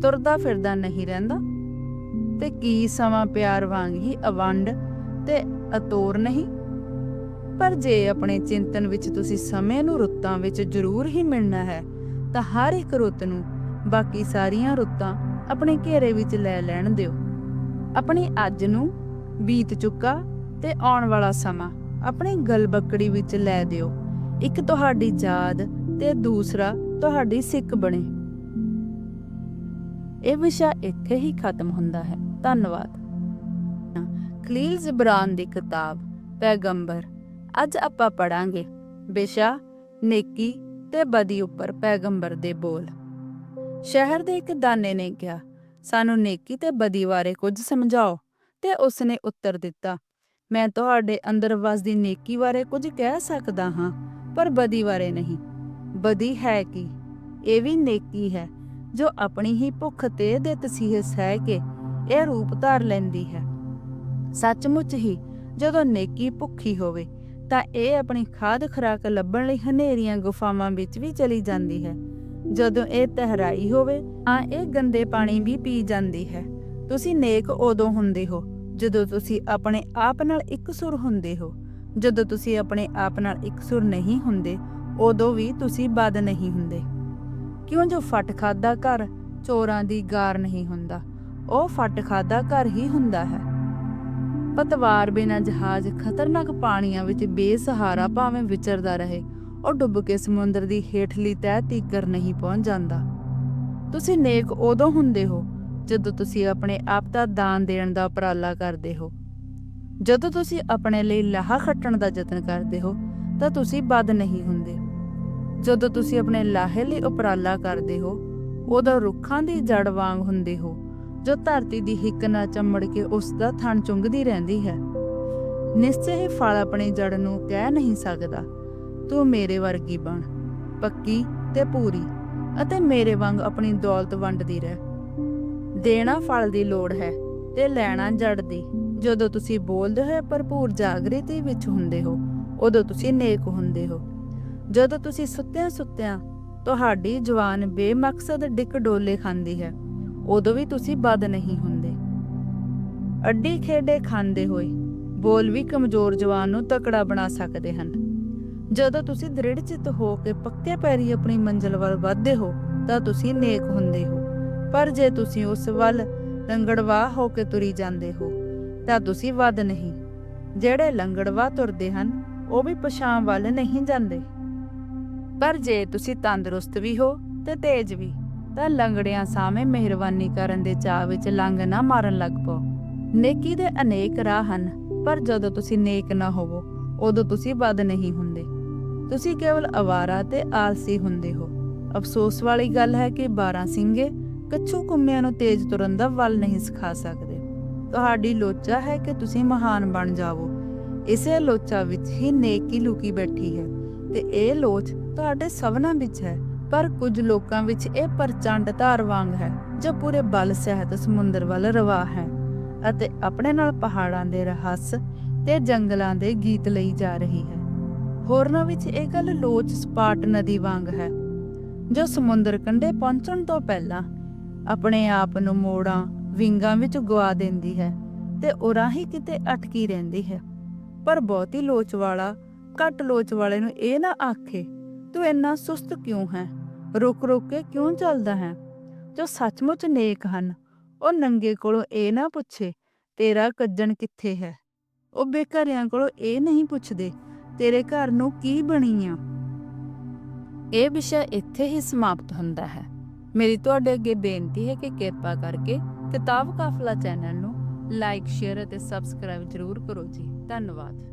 ਤੁਰਦਾ ਫਿਰਦਾ ਨਹੀਂ ਰਹਿੰਦਾ। ਤੇ ਕੀ ਸਮਾਂ ਪਿਆਰ ਵਾਂਗ ਹੀ ਅਵੰਡ ਤੇ ਅਤੋਰ ਨਹੀਂ? ਪਰ ਜੇ ਆਪਣੇ ਚਿੰਤਨ ਵਿੱਚ ਤੁਸੀਂ ਸਮੇਂ ਨੂੰ ਰੁੱਤਾਂ ਵਿੱਚ ਜ਼ਰੂਰ ਹੀ ਮਿਲਣਾ ਹੈ, ਤਾਂ ਹਰ ਇੱਕ ਰੁੱਤ ਨੂੰ ਬਾਕੀ ਸਾਰੀਆਂ ਰੁੱਤਾਂ ਆਪਣੇ ਘੇਰੇ ਵਿੱਚ ਲੈ ਲੈਣ ਦਿਓ। ਆਪਣੀ ਅੱਜ ਨੂੰ ਬੀਤ ਚੁੱਕਾ ਤੇ ਆਉਣ ਵਾਲਾ ਸਮਾਂ ਆਪਣੀ ਗਲਬੱਕੜੀ ਵਿੱਚ ਲੈ ਦਿਓ। ਇੱਕ ਤੁਹਾਡੀ ਯਾਦ ਤੇ ਦੂਸਰਾ ਤੁਹਾਡੀ ਸਿੱਖ ਬਣੇ। ਇਹ ਵਿਸ਼ਾ ਇੱਥੇ ਹੀ ਖਤਮ ਹੁੰਦਾ ਹੈ। ਧੰਨਵਾਦ। ਖਲੀਲ ਜ਼ਬਰਾਨ ਦੀ ਕਿਤਾਬ, ਪੈਗੰਬਰ। ਅੱਜ ਆਪਾਂ ਪੜਾਂਗੇ ਵਿਸ਼ਾ, ਨੇਕੀ ਤੇ ਬਦੀ ਉੱਪਰ ਪੈਗੰਬਰ ਦੇ ਬੋਲ। ਸ਼ਹਿਰ ਦੇ ਇੱਕ ਦਾਨੇ ਨੇ ਕਿਹਾ, ਸਾਨੂੰ ਨੇਕੀ ਤੇ ਬਦੀ ਬਾਰੇ ਕੁਝ ਸਮਝਾਓ। ਤੇ ਉਸਨੇ ਉੱਤਰ ਦਿੱਤਾ, ਮੈਂ ਤੁਹਾਡੇ ਅੰਦਰ ਵਸਦੀ ਨੇਕੀ ਬਾਰੇ ਕੁਝ ਕਹਿ ਸਕਦਾ ਹਾਂ, ਪਰ ਬਦੀ ਬਾਰੇ ਨਹੀਂ। ਬਦੀ ਹੈ ਕੀ? ਇਹ ਵੀ ਨੇਕੀ ਹੈ, ਜੋ ਆਪਣੀ ਹੀ ਭੁੱਖ ਤੇ ਦੇ ਤਸੀਹੇ ਸਹਿ ਕੇ ਇਹ ਰੂਪ ਧਾਰ ਲੈਂਦੀ ਹੈ। ਸੱਚਮੁੱਚ ਹੀ, ਜਦੋਂ ਨੇਕੀ ਭੁੱਖੀ ਹੋਵੇ, ਤਾਂ ਇਹ ਆਪਣੀ ਖਾਦ ਖੁਰਾਕ ਲੱਭਣ ਲਈ ਹਨੇਰੀਆਂ ਗੁਫਾਵਾਂ ਵਿੱਚ ਵੀ ਚਲੀ ਜਾਂਦੀ ਹੈ। ਜਦੋਂ ਇਹ ਤਹਿਰਾਈ ਹੋਵੇ, ਤਾਂ ਇਹ ਗੰਦੇ ਪਾਣੀ ਵੀ ਪੀ ਜਾਂਦੀ ਹੈ। ਤੁਸੀਂ ਨੇਕ ਉਦੋਂ ਹੁੰਦੇ ਹੋ, ਜਦੋਂ ਤੁਸੀਂ ਆਪਣੇ ਆਪ ਨਾਲ ਇਕਸੁਰ ਹੁੰਦੇ ਹੋ। ਜਦੋਂ ਤੁਸੀਂ ਆਪਣੇ ਆਪ ਨਾਲ ਇਕਸੁਰ ਨਹੀਂ ਹੁੰਦੇ, ਉਦੋਂ ਵੀ ਤੁਸੀਂ ਬਦ ਨਹੀਂ ਹੁੰਦੇ। ਕਿਉਂ ਜੋ ਫਟ ਖਾਦਾ ਘਰ, ਚੋਰਾਂ ਦੀ ਗਾਰ ਨਹੀਂ ਹੁੰਦਾ। ਉਹ ਫਟ ਖਾਦਾ ਘਰ ਹੀ ਹੁੰਦਾ ਹੈ। ਪਤਵਾਰ ਬਿਨਾਂ ਜਹਾਜ਼ ਖਤਰਨਾਕ ਪਾਣੀਆਂ ਵਿੱਚ ਬੇਸਹਾਰਾ ਭਾਵੇਂ ਵਿਚਰਦਾ ਰਹੇ ਉਹ ਡੁੱਬ ਕੇ ਸਮੁੰਦਰ ਦੀ ਹੇਠਲੀ ਤਹਿ ਤੀਕਰ ਨਹੀਂ ਪਹੁੰਚ ਜਾਂਦਾ। ਤੁਸੀਂ ਨੇਕ ਉਦੋਂ ਹੁੰਦੇ ਹੋ ਜਦੋਂ ਤੁਸੀਂ ਆਪਣੇ ਆਪ ਦਾ ਦਾਨ ਦੇਣ ਦਾ ਉਪਰਾਲਾ ਕਰਦੇ ਹੋ। ਜਦੋਂ ਤੁਸੀਂ ਆਪਣੇ ਲਈ ਲਾਹਾ ਖੱਟਣ ਦਾ ਯਤਨ ਕਰਦੇ ਹੋ, ਤਾਂ ਤੁਸੀਂ ਬਦ ਨਹੀਂ ਹੁੰਦੇ। ਜਦੋਂ ਤੁਸੀਂ ਆਪਣੇ ਲਾਹੇ ਲਈ ਉਪਰਾਲਾ ਕਰਦੇ ਹੋ, ਉਦੋਂ ਰੁੱਖਾਂ ਦੀ ਜੜ ਵਾਂਗ ਹੁੰਦੇ ਹੋ, ਜੋ ਧਰਤੀ ਦੀ ਹਿੱਕ ਨਾਲ ਚੰਮੜ ਕੇ ਉਸ ਦਾ ਥਣ ਚੁੰਗਦੀ ਰਹਿੰਦੀ ਹੈ। ਨਿਸ਼ਚੈ ਹੀ ਫਲ ਆਪਣੀ ਜੜ ਨੂੰ ਕਹਿ ਨਹੀਂ ਸਕਦਾ। ਤੂੰ ਮੇਰੇ ਵਰਗੀ ਬਣ, ਪੱਕੀ ਤੇ ਪੂਰੀ, ਅਤੇ ਮੇਰੇ ਵਾਂਗ ਆਪਣੀ ਦੌਲਤ ਵੰਡਦੀ ਰਹਿ। ਦੇਣਾ ਫਲ ਦੀ ਲੋੜ ਹੈ ਤੇ ਲੈਣਾ ਜੜ ਦੀ। ਜਦੋਂ ਤੁਸੀਂ ਬੋਲਦੇ ਹੋਏ ਭਰਪੂਰ ਜਾਗਰਤੀ ਵਿੱਚ ਹੁੰਦੇ ਹੋ, ਉਦੋਂ ਤੁਸੀਂ ਨੇਕ ਹੁੰਦੇ ਹੋ। ਜਦੋਂ ਤੁਸੀਂ ਸੁੱਤਿਆਂ ਸੁੱਤਿਆਂ ਤੁਹਾਡੀ ਜਵਾਨ ਬੇਮਕਸਦ ਡਿੱਕ ਡੋਲੇ ਖਾਂਦੀ ਹੈ, ਉਦੋਂ ਵੀ ਤੁਸੀਂ ਬਦ ਨਹੀਂ ਹੁੰਦੇ। ਅੱਡੀ ਖੇਡੇ ਖਾਂਦੇ ਹੋਏ ਬੋਲ ਵੀ ਕਮਜ਼ੋਰ ਜਵਾਨ ਨੂੰ ਤਕੜਾ ਬਣਾ ਸਕਦੇ ਹਨ। ਜਦੋਂ ਤੁਸੀਂ ਦ੍ਰਿੜ ਚਿੱਤ ਹੋ ਕੇ ਪੱਕੇ ਪੈਰੀ ਆਪਣੀ ਮੰਜ਼ਿਲ ਵੱਲ ਵਧਦੇ ਹੋ, ਤਾਂ ਤੁਸੀਂ ਨੇਕ ਹੁੰਦੇ ਹੋ। ਪਰ ਜੇ ਤੁਸੀਂ ਉਸ ਵੱਲ ਲੰਗੜਵਾ ਹੋ ਕੇ ਤੁਰੀ ਜਾਂਦੇ ਹੋ, ਤਾਂ ਤੁਸੀਂ ਵੱਧ ਨਹੀਂ। ਜਿਹੜੇ ਲੰਗੜਵਾ ਤੁਰਦੇ ਹਨ, ਉਹ ਵੀ ਪਛਾਣ ਵੱਲ ਨਹੀਂ ਜਾਂਦੇ। ਪਰ ਜੇ ਤੁਸੀਂ ਤੰਦਰੁਸਤ ਵੀ ਹੋ ਤੇ ਤੇਜ਼ ਵੀ, ਤਾਂ ਲੰਗੜਿਆਂ ਸਾਹਮਣੇ ਮਿਹਰਬਾਨੀ ਕਰਨ ਦੇ ਚਾਹ ਵਿੱਚ ਲੰਗ ਨਾ ਮਾਰਨ ਲੱਗ ਪਓ। ਨੇਕੀ ਦੇ ਅਨੇਕ ਰਾਹ ਹਨ, ਪਰ ਜਦੋਂ ਤੁਸੀਂ ਨੇਕ ਨਾ ਹੋਵੋ, ਉਦੋਂ ਤੁਸੀਂ ਵੱਧ ਨਹੀਂ ਹੁੰਦੇ। ਤੁਸੀਂ ਕੇਵਲ ਅਵਾਰਾ ਤੇ ਆਲਸੀ ਹੁੰਦੇ ਹੋ। ਅਫਸੋਸ ਵਾਲੀ ਗੱਲ ਹੈ ਕਿ 12 ਸਿੰਘੇ ਕੱਛੂ ਕੁੰਮਿਆਂ ਨੂੰ ਤੇਜ਼ ਤੁਰਨ ਦਾ ਵੱਲ ਨਹੀਂ ਸਿਖਾ ਸਕਦੇ। ਤੁਹਾਡੀ ਲੋਚਾ ਹੈ ਕਿ ਤੁਸੀਂ ਮਹਾਨ ਬਣ ਜਾਵੋ। ਇਸੇ ਲੋਚਾ ਵਿੱਚ ਹੀ ਨੇਕੀ ਲੁਕੀ ਬੈਠੀ ਹੈ। ਤੇ ਇਹ ਲੋਚ ਤੁਹਾਡੇ ਸਭਨਾਂ ਵਿੱਚ ਹੈ, ਪਰ ਕੁਝ ਲੋਕਾਂ ਵਿੱਚ ਇਹ ਪ੍ਰਚੰਡ ਧਾਰ ਵਾਂਗ ਹੈ, ਜੋ ਪੂਰੇ ਬਲ ਸਹਿਤ ਸਮੁੰਦਰ ਵੱਲ ਰਵਾ ਹੈ ਅਤੇ ਆਪਣੇ ਨਾਲ ਪਹਾੜਾਂ ਦੇ ਰਹੱਸ ਤੇ ਜੰਗਲਾਂ ਦੇ ਗੀਤ ਲਈ ਜਾ ਰਹੀ ਹੈ। ਹੋਰਨਾਂ ਵਿੱਚ ਇਹ ਗੱਲ ਲੋਚ ਸਪਾਟ ਨਦੀ ਵਾਂਗ ਹੈ, ਜੋ ਸਮੁੰਦਰ ਕੰਢੇ ਪਹੁੰਚਣ ਤੋਂ ਪਹਿਲਾਂ ਆਪਣੇ ਆਪ ਨੂੰ ਮੋੜਾਂ ਵਿੰਗਾਂ ਵਿੱਚ ਗਵਾ ਦਿੰਦੀ ਹੈ ਤੇ ਉਰਾਂ ਕਿਤੇ ਅਟਕੀ ਰਹਿੰਦੀ ਹੈ। ਪਰ ਬਹੁਤੀ ਲੋਚ ਵਾਲਾ, ਘੱਟ ਲੋਚ ਵਾਲੇ ਨੂੰ ਇਹ ਨਾ ਆਖੇ, ਤੂੰ ਇੰਨਾ ਸੁਸਤ ਕਿਉਂ ਹੈ? ਰੁਕ ਰੁਕ ਕੇ ਕਿਉਂ ਚੱਲਦਾ ਹੈ? ਜੋ ਸੱਚਮੁੱਚ ਨੇਕ ਹਨ, ਉਹ ਨੰਗੇ ਕੋਲੋਂ ਇਹ ਨਾ ਪੁੱਛੇ, ਤੇਰਾ ਕੱਜਣ ਕਿੱਥੇ ਹੈ? ਉਹ ਬੇਘਰਿਆਂ ਕੋਲੋਂ ਇਹ ਨਹੀਂ ਪੁੱਛਦੇ ਤੇਰੇ ਘਰ ਨੂੰ ਕੀ ਬਣੀ ਆ? ਇਹ ਵਿਸ਼ਾ ਇੱਥੇ ਹੀ ਸਮਾਪਤ ਹੁੰਦਾ ਹੈ। ਮੇਰੀ ਤੁਹਾਡੇ ਅੱਗੇ ਬੇਨਤੀ ਹੈ ਕਿ ਕਿਰਪਾ ਕਰਕੇ ਕਿਤਾਬ ਕਾਫਲਾ ਚੈਨਲ ਨੂੰ ਲਾਈਕ, ਸ਼ੇਅਰ ਅਤੇ ਸਬਸਕ੍ਰਾਈਬ ਜ਼ਰੂਰ ਕਰੋ ਜੀ। ਧੰਨਵਾਦ।